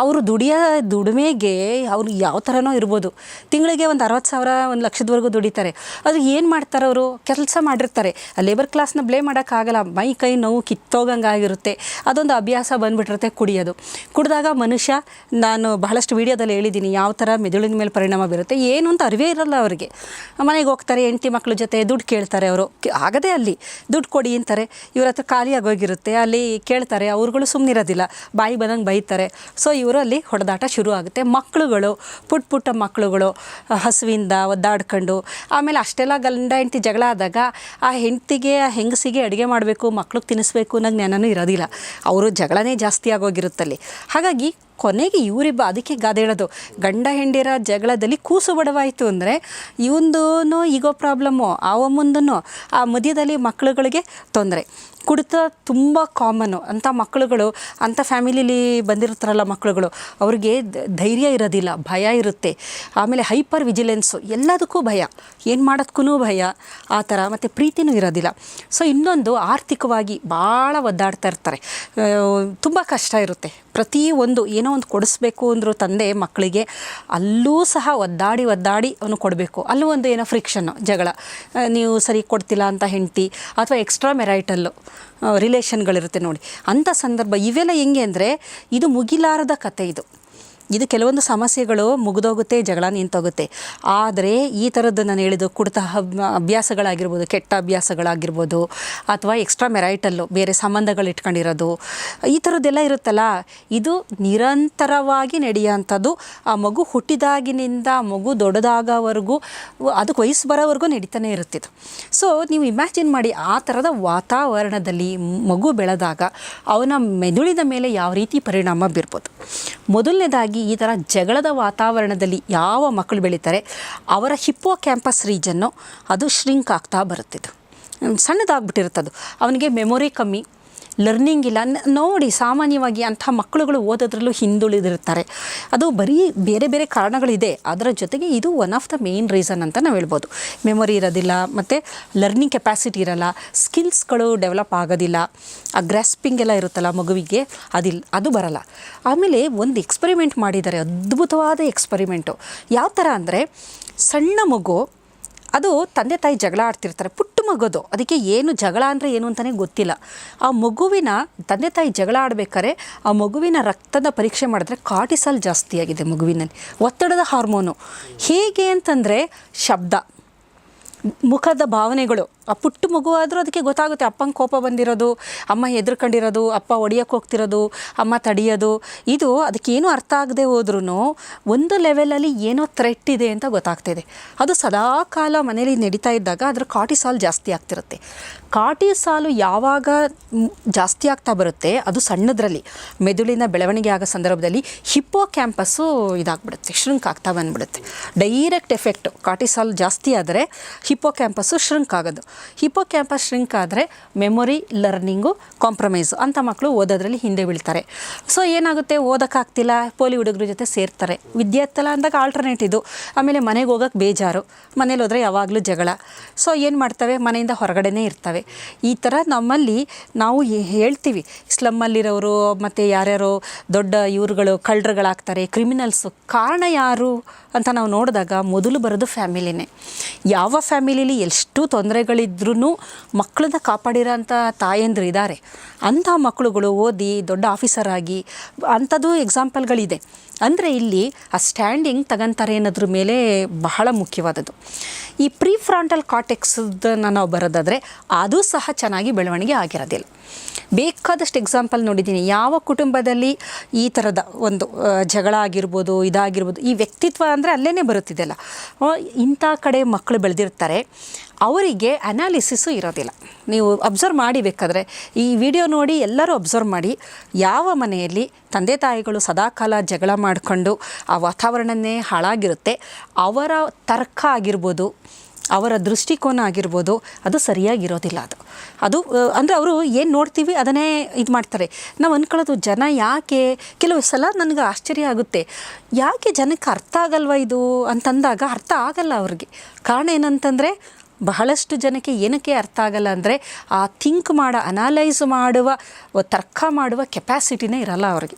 ಅವರು? ದುಡಿಯ ದುಡಿಮೆಗೆ ಅವ್ರು ಯಾವ ಥರನೋ ಇರ್ಬೋದು. ತಿಂಗಳಿಗೆ ಒಂದು ಅರವತ್ತು ಸಾವಿರ, ಒಂದು ಲಕ್ಷದವರೆಗೂ ದುಡಿತಾರೆ. ಅದು ಏನು ಮಾಡ್ತಾರೆ ಅವರು? ಕೆಲಸ ಮಾಡಿರ್ತಾರೆ. ಆ ಲೇಬರ್ ಕ್ಲಾಸ್ನ ಬ್ಲೇ ಮಾಡೋಕ್ಕಾಗಲ್ಲ ಮೈ ಕೈ ನೋವು ಕಿತ್ತೋಗಂಗೆ ಆಗಿರುತ್ತೆ. ಅದೊಂದು ಅಭ್ಯಾಸ ಬಂದ್ಬಿಟ್ಟಿರುತ್ತೆ ಕುಡಿಯೋದು. ಕುಡಿದಾಗ ಮನುಷ್ಯ, ನಾನು ಬಹಳಷ್ಟು ವೀಡಿಯೋದಲ್ಲಿ ಹೇಳಿದ್ದೀನಿ ಯಾವ ಥರ ಮೆದುಳಿನ ಮೇಲೆ ಪರಿಣಾಮ ಬೀರುತ್ತೆ, ಏನು ಅಂತ ಅರಿವೇ ಇರಲ್ಲ ಅವರಿಗೆ. ಮನೆಗೆ ಹೋಗ್ತಾರೆ, ಹೆಂಡತಿ ಮಕ್ಕಳು ಜೊತೆ ದುಡ್ಡು ಕೇಳ್ತಾರೆ ಅವರು. ಆಗದೇ ಅಲ್ಲಿ ದುಡ್ಡು ಕೊಡಿ ಅಂತಾರೆ. ಇವ್ರ ಹತ್ರ ಖಾಲಿಯಾಗಿ ಹೋಗಿರುತ್ತೆ ಅಲ್ಲಿ ಕೇಳ್ತಾರೆ, ಅವ್ರುಗಳು ಸುಮ್ಮನಿರೋದಿಲ್ಲ ಬಾಯಿ ಬಂದಂಗೆ ಬೈತಾರೆ. ಸೊ ಇವರು ಅಲ್ಲಿ ಹೊಡೆದಾಟ ಶುರು ಆಗುತ್ತೆ. ಮಕ್ಕಳುಗಳು, ಪುಟ್ಟ ಪುಟ್ಟ ಮಕ್ಕಳುಗಳು ಹಸುವಿಂದ ಒದ್ದಾಡ್ಕೊಂಡು, ಆಮೇಲೆ ಅಷ್ಟೆಲ್ಲ ಗಂಡ ಹೆಂಡತಿ ಜಗಳ ಆದಾಗ ಆ ಹೆಂಡತಿಗೆ, ಆ ಹೆಂಗಸಿಗೆ ಅಡುಗೆ ಮಾಡಬೇಕು, ಮಕ್ಳಿಗೆ ತಿನ್ನಿಸ್ಬೇಕು ಅನ್ನೋ ಜ್ಞಾನವೂ ಇರೋದಿಲ್ಲ. ಅವರು ಜಗಳನೇ ಜಾಸ್ತಿ ಆಗೋಗಿರುತ್ತಲ್ಲಿ. ಹಾಗಾಗಿ ಕೊನೆಗೆ ಇವರಿಬ್ಬ ಅದಕ್ಕೆ ಗಾದೆ ಹೇಳೋದು. ಗಂಡ ಹೆಂಡಿರ ಜಗಳದಲ್ಲಿ ಕೂಸು ಬಡವಾಯಿತು ಅಂದರೆ ಇವಂದೂ ಈಗೋ ಪ್ರಾಬ್ಲಮ್ಮು ಅವ ಮುಂದೂ ಆ ಮಧ್ಯದಲ್ಲಿ ಮಕ್ಕಳುಗಳಿಗೆ ತೊಂದರೆ. ಕುಡಿತ ತುಂಬ ಕಾಮನ್ನು ಅಂಥ ಮಕ್ಕಳುಗಳು, ಅಂಥ ಫ್ಯಾಮಿಲಿಲಿ ಬಂದಿರ್ತಾರಲ್ಲ ಮಕ್ಕಳುಗಳು, ಅವ್ರಿಗೆ ಧೈರ್ಯ ಇರೋದಿಲ್ಲ, ಭಯ ಇರುತ್ತೆ. ಆಮೇಲೆ ಹೈಪರ್ ವಿಜಿಲೆನ್ಸು ಎಲ್ಲದಕ್ಕೂ ಭಯ. ಏನು ಮಾಡೋದಕ್ಕೂ ಭಯ. ಆ ಥರ ಮತ್ತು ಪ್ರೀತಿನೂ ಇರೋದಿಲ್ಲ. ಸೊ ಇನ್ನೊಂದು ಆರ್ಥಿಕವಾಗಿ ಭಾಳ ಒದ್ದಾಡ್ತಾ ಇರ್ತಾರೆ. ತುಂಬ ಕಷ್ಟ ಇರುತ್ತೆ. ಪ್ರತಿ ಒಂದು ಏನೋ ಒಂದು ಕೊಡಿಸ್ಬೇಕು ಅಂದರು ತಂದೆ ಮಕ್ಕಳಿಗೆ, ಅಲ್ಲೂ ಸಹ ಒದ್ದಾಡಿ ಒದ್ದಾಡಿ ಅವನು ಕೊಡಬೇಕು. ಅಲ್ಲೂ ಒಂದು ಏನೋ ಫ್ರಿಕ್ಷನ್ನು ಜಗಳ. ನೀವು ಸರಿ ಕೊಡ್ತಿಲ್ಲ ಅಂತ ಹೆಂಡತಿ, ಅಥವಾ ಎಕ್ಸ್ಟ್ರಾ ಮೆರೈಟಲ್ಲು ರಿಲೇಷನ್ಗಳಿರುತ್ತೆ ನೋಡಿ. ಅಂಥ ಸಂದರ್ಭ ಇವೆಲ್ಲ ಹೆಂಗೆ ಅಂದರೆ ಇದು ಮುಗಿಲಾರದ ಕತೆ ಇದು. ಇದು ಕೆಲವೊಂದು ಸಮಸ್ಯೆಗಳು ಮುಗಿದೋಗುತ್ತೆ, ಜಗಳ ನಿಂತೋಗುತ್ತೆ. ಆದರೆ ಈ ಥರದ್ದು ನಾನು ಹೇಳಿದ್ದು ಕುಡಿತ ಅಭ್ಯಾಸಗಳಾಗಿರ್ಬೋದು, ಕೆಟ್ಟ ಅಭ್ಯಾಸಗಳಾಗಿರ್ಬೋದು, ಅಥವಾ ಎಕ್ಸ್ಟ್ರಾ ಮೆರೈಟಲ್ಲು ಬೇರೆ ಸಂಬಂಧಗಳು ಇಟ್ಕೊಂಡಿರೋದು, ಈ ಥರದ್ದೆಲ್ಲ ಇರುತ್ತಲ್ಲ, ಇದು ನಿರಂತರವಾಗಿ ನಡೆಯುವಂಥದ್ದು, ಆ ಮಗು ಹುಟ್ಟಿದಾಗಿನಿಂದ ಮಗು ದೊಡ್ಡದಾಗವರೆಗೂ, ಅದಕ್ಕೆ ವಯಸ್ಸು ಬರೋವರೆಗೂ ನಡೀತಾನೆ ಇರುತ್ತಿತ್ತು ಸೊ ನೀವು ಇಮ್ಯಾಜಿನ್ ಮಾಡಿ, ಆ ಥರದ ವಾತಾವರಣದಲ್ಲಿ ಮಗು ಬೆಳೆದಾಗ, ಅವನ ಮೆದುಳಿನ ಮೇಲೆ ಯಾವ ರೀತಿ ಪರಿಣಾಮ ಬೀರ್ಬೋದು. ಮೊದಲನೇದಾಗಿ ಈ ಥರ ಜಗಳದ ವಾತಾವರಣದಲ್ಲಿ ಯಾವ ಮಕ್ಕಳು ಬೆಳೀತಾರೆ, ಅವರ ಹಿಪ್ಪೋ ಕ್ಯಾಂಪಸ್ ರೀಜನ್ನು ಅದು ಶ್ರಿಂಕ್ ಆಗ್ತಾ ಬರುತ್ತಿದ್ದು ಸಣ್ಣದಾಗ್ಬಿಟ್ಟಿರುತ್ತದು. ಅವನಿಗೆ ಮೆಮೊರಿ ಕಮ್ಮಿ ಲರ್ನಿಂಗ್ ಇಲ್ಲ. ನೋಡಿ, ಸಾಮಾನ್ಯವಾಗಿ ಅಂಥ ಮಕ್ಕಳುಗಳು ಓದೋದ್ರಲ್ಲೂ ಹಿಂದುಳಿದಿರ್ತಾರೆ. ಅದು ಬರೀ ಬೇರೆ ಬೇರೆ ಕಾರಣಗಳಿದೆ. ಅದರ ಜೊತೆಗೆ ಇದು one of the main reason ಅಂತ ನಾವು ಹೇಳ್ಬೋದು. ಮೆಮೊರಿ ಇರೋದಿಲ್ಲ, ಮತ್ತು ಲರ್ನಿಂಗ್ ಕೆಪಾಸಿಟಿ ಇರಲ್ಲ ಸ್ಕಿಲ್ಸ್ಗಳು ಡೆವಲಪ್ ಆಗೋದಿಲ್ಲ, ಆ ಗ್ರಾಸ್ಪಿಂಗ್ ಎಲ್ಲ ಇರುತ್ತಲ್ಲ ಮಗುವಿಗೆ ಅದಿಲ್ಲ ಅದು ಬರಲ್ಲ. ಆಮೇಲೆ ಒಂದು ಎಕ್ಸ್ಪರಿಮೆಂಟ್ ಮಾಡಿದ್ದಾರೆ, ಅದ್ಭುತವಾದ ಎಕ್ಸ್ಪೆರಿಮೆಂಟು ಯಾವ ಥರ ಅಂದರೆ, ಸಣ್ಣ ಮಗು, ಅದು ತಂದೆ ತಾಯಿ ಜಗಳ ಆಡ್ತಿರ್ತಾರೆ, ಪುಟ್ಟ ಮಗೋದು ಅದಕ್ಕೆ ಏನು ಜಗಳ ಅಂದರೆ ಏನು ಅಂತಲೇ ಗೊತ್ತಿಲ್ಲ. ಆ ಮಗುವಿನ ತಂದೆ ತಾಯಿ ಜಗಳ ಆಡಬೇಕಾದ್ರೆ ಆ ಮಗುವಿನ ರಕ್ತದ ಪರೀಕ್ಷೆ ಮಾಡಿದ್ರೆ ಕಾಟಿಸಲ್ ಜಾಸ್ತಿಯಾಗಿದೆ ಮಗುವಿನಲ್ಲಿ. ಒತ್ತಡದ ಹಾರ್ಮೋನು. ಹೇಗೆ ಅಂತಂದರೆ ಶಬ್ದ, ಮುಖದ ಭಾವನೆಗಳು. ಆ ಪುಟ್ಟ ಮಗು ಆದರೂ ಅದಕ್ಕೆ ಗೊತ್ತಾಗುತ್ತೆ. ಅಪ್ಪಂಗೆ ಕೋಪ ಬಂದಿರೋದು, ಅಮ್ಮ ಹೆದರ್ಕೊಂಡಿರೋದು, ಅಪ್ಪ ಹೊಡಿಯೋಕ್ಕೆ ಹೋಗ್ತಿರೋದು, ಅಮ್ಮ ತಡಿಯೋದು. ಇದು ಅದಕ್ಕೇನು ಅರ್ಥ ಆಗದೆ ಹೋದ್ರೂ ಒಂದು ಲೆವೆಲಲ್ಲಿ ಏನೋ ಥ್ರೆಟ್ ಇದೆ ಅಂತ ಗೊತ್ತಾಗ್ತಿದೆ ಅದು ಸದಾ ಕಾಲ ಮನೇಲಿ ನಡೀತಾ ಇದ್ದಾಗ ಅದರ ಸಾಲು ಜಾಸ್ತಿ ಆಗ್ತಿರುತ್ತೆ. ಕಾರ್ಟಿಸಾಲು ಯಾವಾಗ ಜಾಸ್ತಿ ಆಗ್ತಾ ಬರುತ್ತೆ, ಅದು ಸಣ್ಣದರಲ್ಲಿ. ಮೆದುಳಿನ ಬೆಳವಣಿಗೆ ಆಗೋ ಸಂದರ್ಭದಲ್ಲಿ ಹಿಪ್ಪೋ ಕ್ಯಾಂಪಸ್ಸು ಇದಾಗ್ಬಿಡುತ್ತೆ ಶ್ರಿಂಕ್ ಆಗ್ತಾ ಬಂದ್ಬಿಡುತ್ತೆ. ಡೈರೆಕ್ಟ್ ಎಫೆಕ್ಟು ಕಾರ್ಟಿಸಾಲ್ ಜಾಸ್ತಿ ಆದರೆ ಹಿಪ್ಪೋ ಕ್ಯಾಂಪಸ್ಸು ಶ್ರಿಂಕ್ ಆಗೋದು. ಹಿಪ್ಪೋ ಕ್ಯಾಂಪಸ್ ಶ್ರಿಂಕ್ ಆದರೆ ಮೆಮೊರಿ ಲರ್ನಿಂಗು ಕಾಂಪ್ರಮೈಸು ಅಂಥ ಮಕ್ಕಳು ಓದೋದ್ರಲ್ಲಿ ಹಿಂದೆ ಬೀಳ್ತಾರೆ. ಸೊ ಏನಾಗುತ್ತೆ? ಓದೋಕ್ಕಾಗ್ತಿಲ್ಲ ಪೋಲಿ ಹುಡುಗರ ಜೊತೆ ಸೇರ್ತಾರೆ. ವಿದ್ಯಾರ್ಥಲ ಅಂದಾಗ ಆಲ್ಟರ್ನೇಟ್ ಇದು. ಆಮೇಲೆ ಮನೆಗೆ ಹೋಗೋಕ್ಕೆ ಬೇಜಾರು. ಮನೇಲಿ ಹೋದರೆ ಯಾವಾಗಲೂ ಜಗಳ. ಸೊ ಏನು ಮಾಡ್ತವೆ? ಮನೆಯಿಂದ ಹೊರಗಡೆನೇ ಇರ್ತವೆ. ಈ ಥರ ನಮ್ಮಲ್ಲಿ ನಾವು ಹೇಳ್ತೀವಿ. ಸ್ಲಮ್ಮಲ್ಲಿರೋರು ಮತ್ತು ಯಾರ್ಯಾರೋ ದೊಡ್ಡ ಇವರುಗಳು, ಕಳ್ಳರುಗಳಾಗ್ತಾರೆ ಕ್ರಿಮಿನಲ್ಸು ಕಾರಣ ಯಾರು? ಅಂತ ನಾವು ನೋಡಿದಾಗ ಮೊದಲು ಬರೋದು ಫ್ಯಾಮಿಲಿನೇ. ಯಾವ ಫ್ಯಾಮಿಲಿಲಿ ಎಷ್ಟು ತೊಂದರೆಗಳಿದ್ರೂ ಮಕ್ಕಳನ್ನ ಕಾಪಾಡಿರೋಂಥ ತಾಯಂದ್ರು ಇದ್ದಾರೆ ಅಂಥ ಮಕ್ಕಳುಗಳು ಓದಿ ದೊಡ್ಡ ಆಫೀಸರ್ ಆಗಿ ಅಂಥದ್ದು ಎಕ್ಸಾಂಪಲ್ಗಳಿದೆ. ಅಂದರೆ ಇಲ್ಲಿ ಆ ಸ್ಟ್ಯಾಂಡಿಂಗ್ ತಗೊಂತಾರೆ ಅನ್ನೋದ್ರ ಮೇಲೆ ಬಹಳ ಮುಖ್ಯವಾದದ್ದು. ಈ ಪ್ರೀ ಫ್ರಾಂಟಲ್ ಕಾಟೆಕ್ಸ್ದನ್ನು ನಾವು ಬರೋದಾದರೆ ಅದು ಸಹ ಚೆನ್ನಾಗಿ ಬೆಳವಣಿಗೆ ಆಗಿರೋದಿಲ್ಲ. ಬೇಕಾದಷ್ಟು ಎಕ್ಸಾಂಪಲ್ ನೋಡಿದ್ದೀನಿ. ಯಾವ ಕುಟುಂಬದಲ್ಲಿ ಈ ಥರದ ಒಂದು ಜಗಳ ಆಗಿರ್ಬೋದು, ಇದಾಗಿರ್ಬೋದು, ಈ ವ್ಯಕ್ತಿತ್ವ ಅಂದರೆ ಅಲ್ಲೇ ಬರುತ್ತಿದೆಯಲ್ಲ ಇಂಥ ಕಡೆ ಮಕ್ಕಳು ಬೆಳೆದಿರ್ತಾರೆ, ಅವರಿಗೆ ಅನಾಲಿಸಿಸು ಇರೋದಿಲ್ಲ. ನೀವು ಅಬ್ಸರ್ವ್ ಮಾಡಿ ಬೇಕಾದರೆ, ಈ ವಿಡಿಯೋ ನೋಡಿ ಎಲ್ಲರೂ ಅಬ್ಸರ್ವ್ ಮಾಡಿ, ಯಾವ ಮನೆಯಲ್ಲಿ ತಂದೆ ತಾಯಿಗಳು ಸದಾಕಾಲ ಜಗಳ ಮಾಡಿಕೊಂಡು ಆ ವಾತಾವರಣನೇ ಹಾಳಾಗಿರುತ್ತೆ, ಅವರ ತರ್ಕ ಆಗಿರ್ಬೋದು ಅವರ ದೃಷ್ಟಿಕೋನ ಆಗಿರ್ಬೋದು, ಅದು ಸರಿಯಾಗಿರೋದಿಲ್ಲ ಅದು. ಅದು ಅಂದರೆ ಅವರು ಏನು ನೋಡ್ತೀವಿ ಅದನ್ನೇ ಇದು ಮಾಡ್ತಾರೆ. ನಾವು ಅಂದ್ಕೊಳ್ಳೋದು ಜನ ಯಾಕೆ, ಕೆಲವು ಸಲ ನನಗೆ ಆಶ್ಚರ್ಯ ಆಗುತ್ತೆ. ಯಾಕೆ ಜನಕ್ಕೆ ಅರ್ಥ ಆಗಲ್ವ ಇದು ಅಂತಂದಾಗ ಅರ್ಥ ಆಗಲ್ಲ ಅವ್ರಿಗೆ. ಕಾರಣ ಏನಂತಂದರೆ, ಬಹಳಷ್ಟು ಜನಕ್ಕೆ ಏನಕ್ಕೆ ಅರ್ಥ ಆಗಲ್ಲ ಅಂದರೆ, ಆ ಥಿಂಕ್ ಮಾಡೋ, ಅನಾಲೈಸ್ ಮಾಡುವ, ತರ್ಕ ಮಾಡುವ ಕೆಪಾಸಿಟಿನೇ ಇರಲ್ಲ ಅವ್ರಿಗೆ.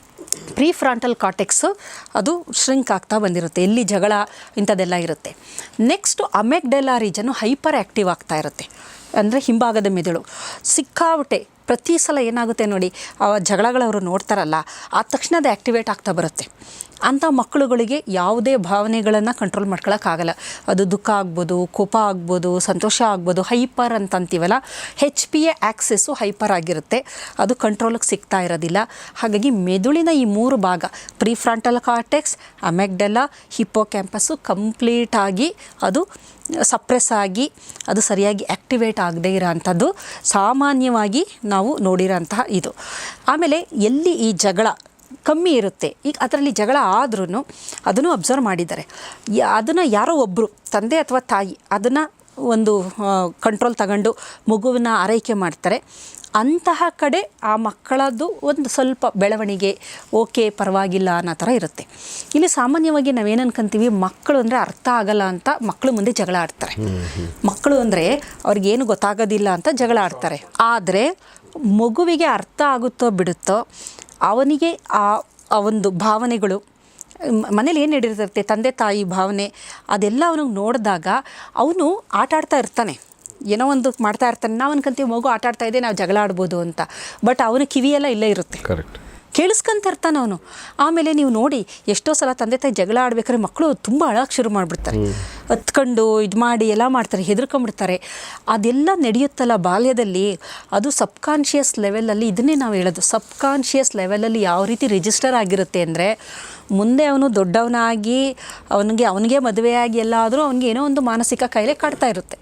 ಪ್ರೀ ಫ್ರಾಂಟಲ್ ಅದು ಶ್ರಿಂಕ್ ಆಗ್ತಾ ಬಂದಿರುತ್ತೆ, ಎಲ್ಲಿ ಜಗಳ ಇಂಥದ್ದೆಲ್ಲ ಇರುತ್ತೆ. Next amygdala region hyper active ಆಗ್ತಾ ಇರುತ್ತೆ, ಅಂದರೆ ಹಿಂಭಾಗದ ಮೆದುಳು. ಸಿಕ್ಕಾವಟೆ ಪ್ರತಿ ಸಲ ಏನಾಗುತ್ತೆ ನೋಡಿ, ಆ ಜಗಳಗಳವರು ನೋಡ್ತಾರಲ್ಲ, ಆ ತಕ್ಷಣ ಅದು ಆ್ಯಕ್ಟಿವೇಟ್ ಆಗ್ತಾ ಬರುತ್ತೆ. ಅಂಥ ಮಕ್ಕಳುಗಳಿಗೆ ಯಾವುದೇ ಭಾವನೆಗಳನ್ನು ಕಂಟ್ರೋಲ್ ಮಾಡ್ಕೊಳಕ್ಕಾಗಲ್ಲ. ಅದು ದುಃಖ ಆಗ್ಬೋದು, ಕೋಪ ಆಗ್ಬೋದು, ಸಂತೋಷ ಆಗ್ಬೋದು hyper ಅಂತಂತೀವಲ್ಲ H P A axis hyper ಆಗಿರುತ್ತೆ. ಅದು ಕಂಟ್ರೋಲಿಗೆ ಸಿಗ್ತಾ ಇರೋದಿಲ್ಲ. ಹಾಗಾಗಿ ಮೆದುಳಿನ ಈ ಮೂರು ಭಾಗ prefrontal cortex amygdala hippocampus ಕಂಪ್ಲೀಟಾಗಿ ಅದು ಸಪ್ರೆಸ್ ಆಗಿ, ಅದು ಸರಿಯಾಗಿ ಆ್ಯಕ್ಟಿವೇಟ್ ಆಗದೇ ಇರೋವಂಥದ್ದು ಸಾಮಾನ್ಯವಾಗಿ ನಾವು ನೋಡಿರೋಂತಹ ಇದು. ಆಮೇಲೆ ಎಲ್ಲಿ ಈ ಜಗಳ ಕಮ್ಮಿ ಇರುತ್ತೆ. ಈಗ ಅದರಲ್ಲಿ ಜಗಳ ಆದ್ರೂ ಅದನ್ನು ಅಬ್ಸರ್ವ್ ಮಾಡಿದ್ದಾರೆ. ಅದನ್ನು ಯಾರೋ ಒಬ್ಬರು ತಂದೆ ಅಥವಾ ತಾಯಿ, ಅದನ್ನು ಒಂದು ಕಂಟ್ರೋಲ್ ತಗೊಂಡು ಮಗುವನ್ನು ಆರೈಕೆ ಮಾಡ್ತಾರೆ. ಅಂತಹ ಕಡೆ ಆ ಮಕ್ಕಳದ್ದು ಒಂದು ಸ್ವಲ್ಪ ಬೆಳವಣಿಗೆ, ಓಕೆ, ಪರವಾಗಿಲ್ಲ ಅನ್ನೋ ಥರ ಇರುತ್ತೆ. ಇಲ್ಲಿ ಸಾಮಾನ್ಯವಾಗಿ ನಾವೇನು ಅನ್ಕೊಂತೀವಿ, ಮಕ್ಕಳು ಅಂದರೆ ಅರ್ಥ ಆಗಲ್ಲ ಅಂತ ಮಕ್ಕಳು ಮುಂದೆ ಜಗಳ ಆಡ್ತಾರೆ. ಮಕ್ಕಳು ಅಂದರೆ ಅವ್ರಿಗೇನು ಗೊತ್ತಾಗೋದಿಲ್ಲ ಅಂತ ಜಗಳ ಆಡ್ತಾರೆ. ಆದರೆ ಮಗುವಿಗೆ ಅರ್ಥ ಆಗುತ್ತೋ ಬಿಡುತ್ತೋ ಅವನಿಗೆ ಆ ಒಂದು ಭಾವನೆಗಳು ಮನೇಲಿ ಏನು ನಡೀತಿರುತ್ತೆ ತಂದೆ ತಾಯಿ ಭಾವನೆ, ಅದೆಲ್ಲ ಅವನಿಗೆ ನೋಡಿದಾಗ ಅವನು ಆಟ ಆಡ್ತಾ ಇರ್ತಾನೆ. ಏನೋ ಒಂದು ಮಾಡ್ತಾ ಇರ್ತಾನೆ. ನಾವು ಅನ್ಕೊಂತೀವಿ, ಮಗು ಆಟ ಆಡ್ತಾ ಇದೆ, ನಾವು ಜಗಳ ಆಡ್ಬೋದು ಅಂತ. ಬಟ್ ಅವನ ಕಿವಿಯೆಲ್ಲ ಇಲ್ಲೇ ಇರುತ್ತೆ. ಕರೆಕ್ಟ್ ಕೇಳಿಸ್ಕೊಂತ ಇರ್ತಾನೆ ಅವನು. ಆಮೇಲೆ ನೀವು ನೋಡಿ ಎಷ್ಟೋ ಸಲ ತಂದೆ ತಾಯಿ ಜಗಳ ಆಡ್ಬೇಕಾದ್ರೆ ಮಕ್ಕಳು ತುಂಬ ಅಳಕ್ಕೆ ಶುರು ಮಾಡಿಬಿಡ್ತಾರೆ. ಹತ್ಕೊಂಡು ಇದು ಮಾಡಿ ಎಲ್ಲ ಮಾಡ್ತಾರೆ ಹೆದರ್ಕೊಂಬಿಡ್ತಾರೆ. ಅದೆಲ್ಲ ನಡೆಯುತ್ತಲ್ಲ ಬಾಲ್ಯದಲ್ಲಿ ಅದು ಸಬ್ಕಾನ್ಷಿಯಸ್ ಲೆವೆಲಲ್ಲಿ ಇದನ್ನೇ ನಾವು ಹೇಳೋದು. ಸಬ್ಕಾನ್ಷಿಯಸ್ ಲೆವೆಲಲ್ಲಿ ಯಾವ ರೀತಿ ರಿಜಿಸ್ಟರ್ ಆಗಿರುತ್ತೆ ಅಂದರೆ ಮುಂದೆ ಅವನು ದೊಡ್ಡವನಾಗಿ ಅವನಿಗೆ ಅವನಿಗೆ ಮದುವೆಯಾಗಿ ಎಲ್ಲ ಆದರೂ ಅವನಿಗೆ ಏನೋ ಒಂದು ಮಾನಸಿಕ ಕಾಯಿಲೆ ಕಾಡ್ತಾ ಇರುತ್ತೆ.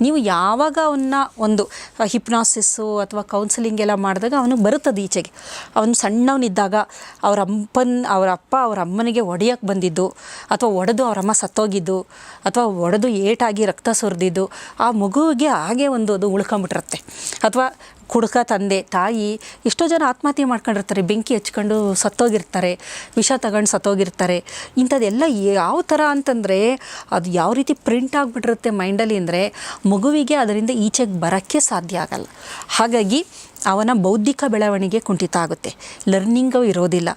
ನೀವು ಯಾವಾಗ ಅವನ್ನ ಒಂದು ಹಿಪ್ನಾಸಿಸ್ಸು ಅಥವಾ ಕೌನ್ಸಿಲಿಂಗ್ ಎಲ್ಲ ಮಾಡಿದಾಗ ಅವನಿಗೆ ಬರುತ್ತದೆ ಈಚೆಗೆ. ಅವನು ಸಣ್ಣವನಿದ್ದಾಗ ಅವರ ಅಪ್ಪನ, ಅವರ ಅಪ್ಪ ಅವರ ಅಮ್ಮನಿಗೆ ಒಡೆಯಕ್ಕೆ ಬಂದಿದ್ದು, ಅಥವಾ ಒಡೆದು ಅವರಮ್ಮ ಅಮ್ಮ ಸತ್ತೋಗಿದ್ದು, ಅಥವಾ ಒಡೆದು ಏಟಾಗಿ ರಕ್ತ ಸುರಿದಿದ್ದು, ಆ ಮಗುವಿಗೆ ಹಾಗೆ ಒಂದು ಅದು ಉಳ್ಕೊಂಬಿಟ್ಟಿರುತ್ತೆ ಅಥವಾ ಕುಡುಕ ತಂದೆ, ತಾಯಿ ಎಷ್ಟೋ ಜನ ಆತ್ಮಹತ್ಯೆ ಮಾಡ್ಕೊಂಡಿರ್ತಾರೆ, ಬೆಂಕಿ ಹಚ್ಕೊಂಡು ಸತ್ತೋಗಿರ್ತಾರೆ, ವಿಷ ತಗೊಂಡು ಸತ್ತೋಗಿರ್ತಾರೆ. ಇಂಥದ್ದೆಲ್ಲ ಯಾವ ಥರ ಅಂತಂದರೆ ಅದು ಯಾವ ರೀತಿ ಪ್ರಿಂಟ್ ಆಗಿಬಿಟ್ಟಿರುತ್ತೆ ಮೈಂಡಲ್ಲಿ ಅಂದರೆ ಮಗುವಿಗೆ ಅದರಿಂದ ಈಚೆಗೆ ಬರೋಕ್ಕೆ ಸಾಧ್ಯ ಆಗಲ್ಲ. ಹಾಗಾಗಿ ಅವನ ಬೌದ್ಧಿಕ ಬೆಳವಣಿಗೆ ಕುಂಠಿತ ಆಗುತ್ತೆ. ಲರ್ನಿಂಗು ಇರೋದಿಲ್ಲ.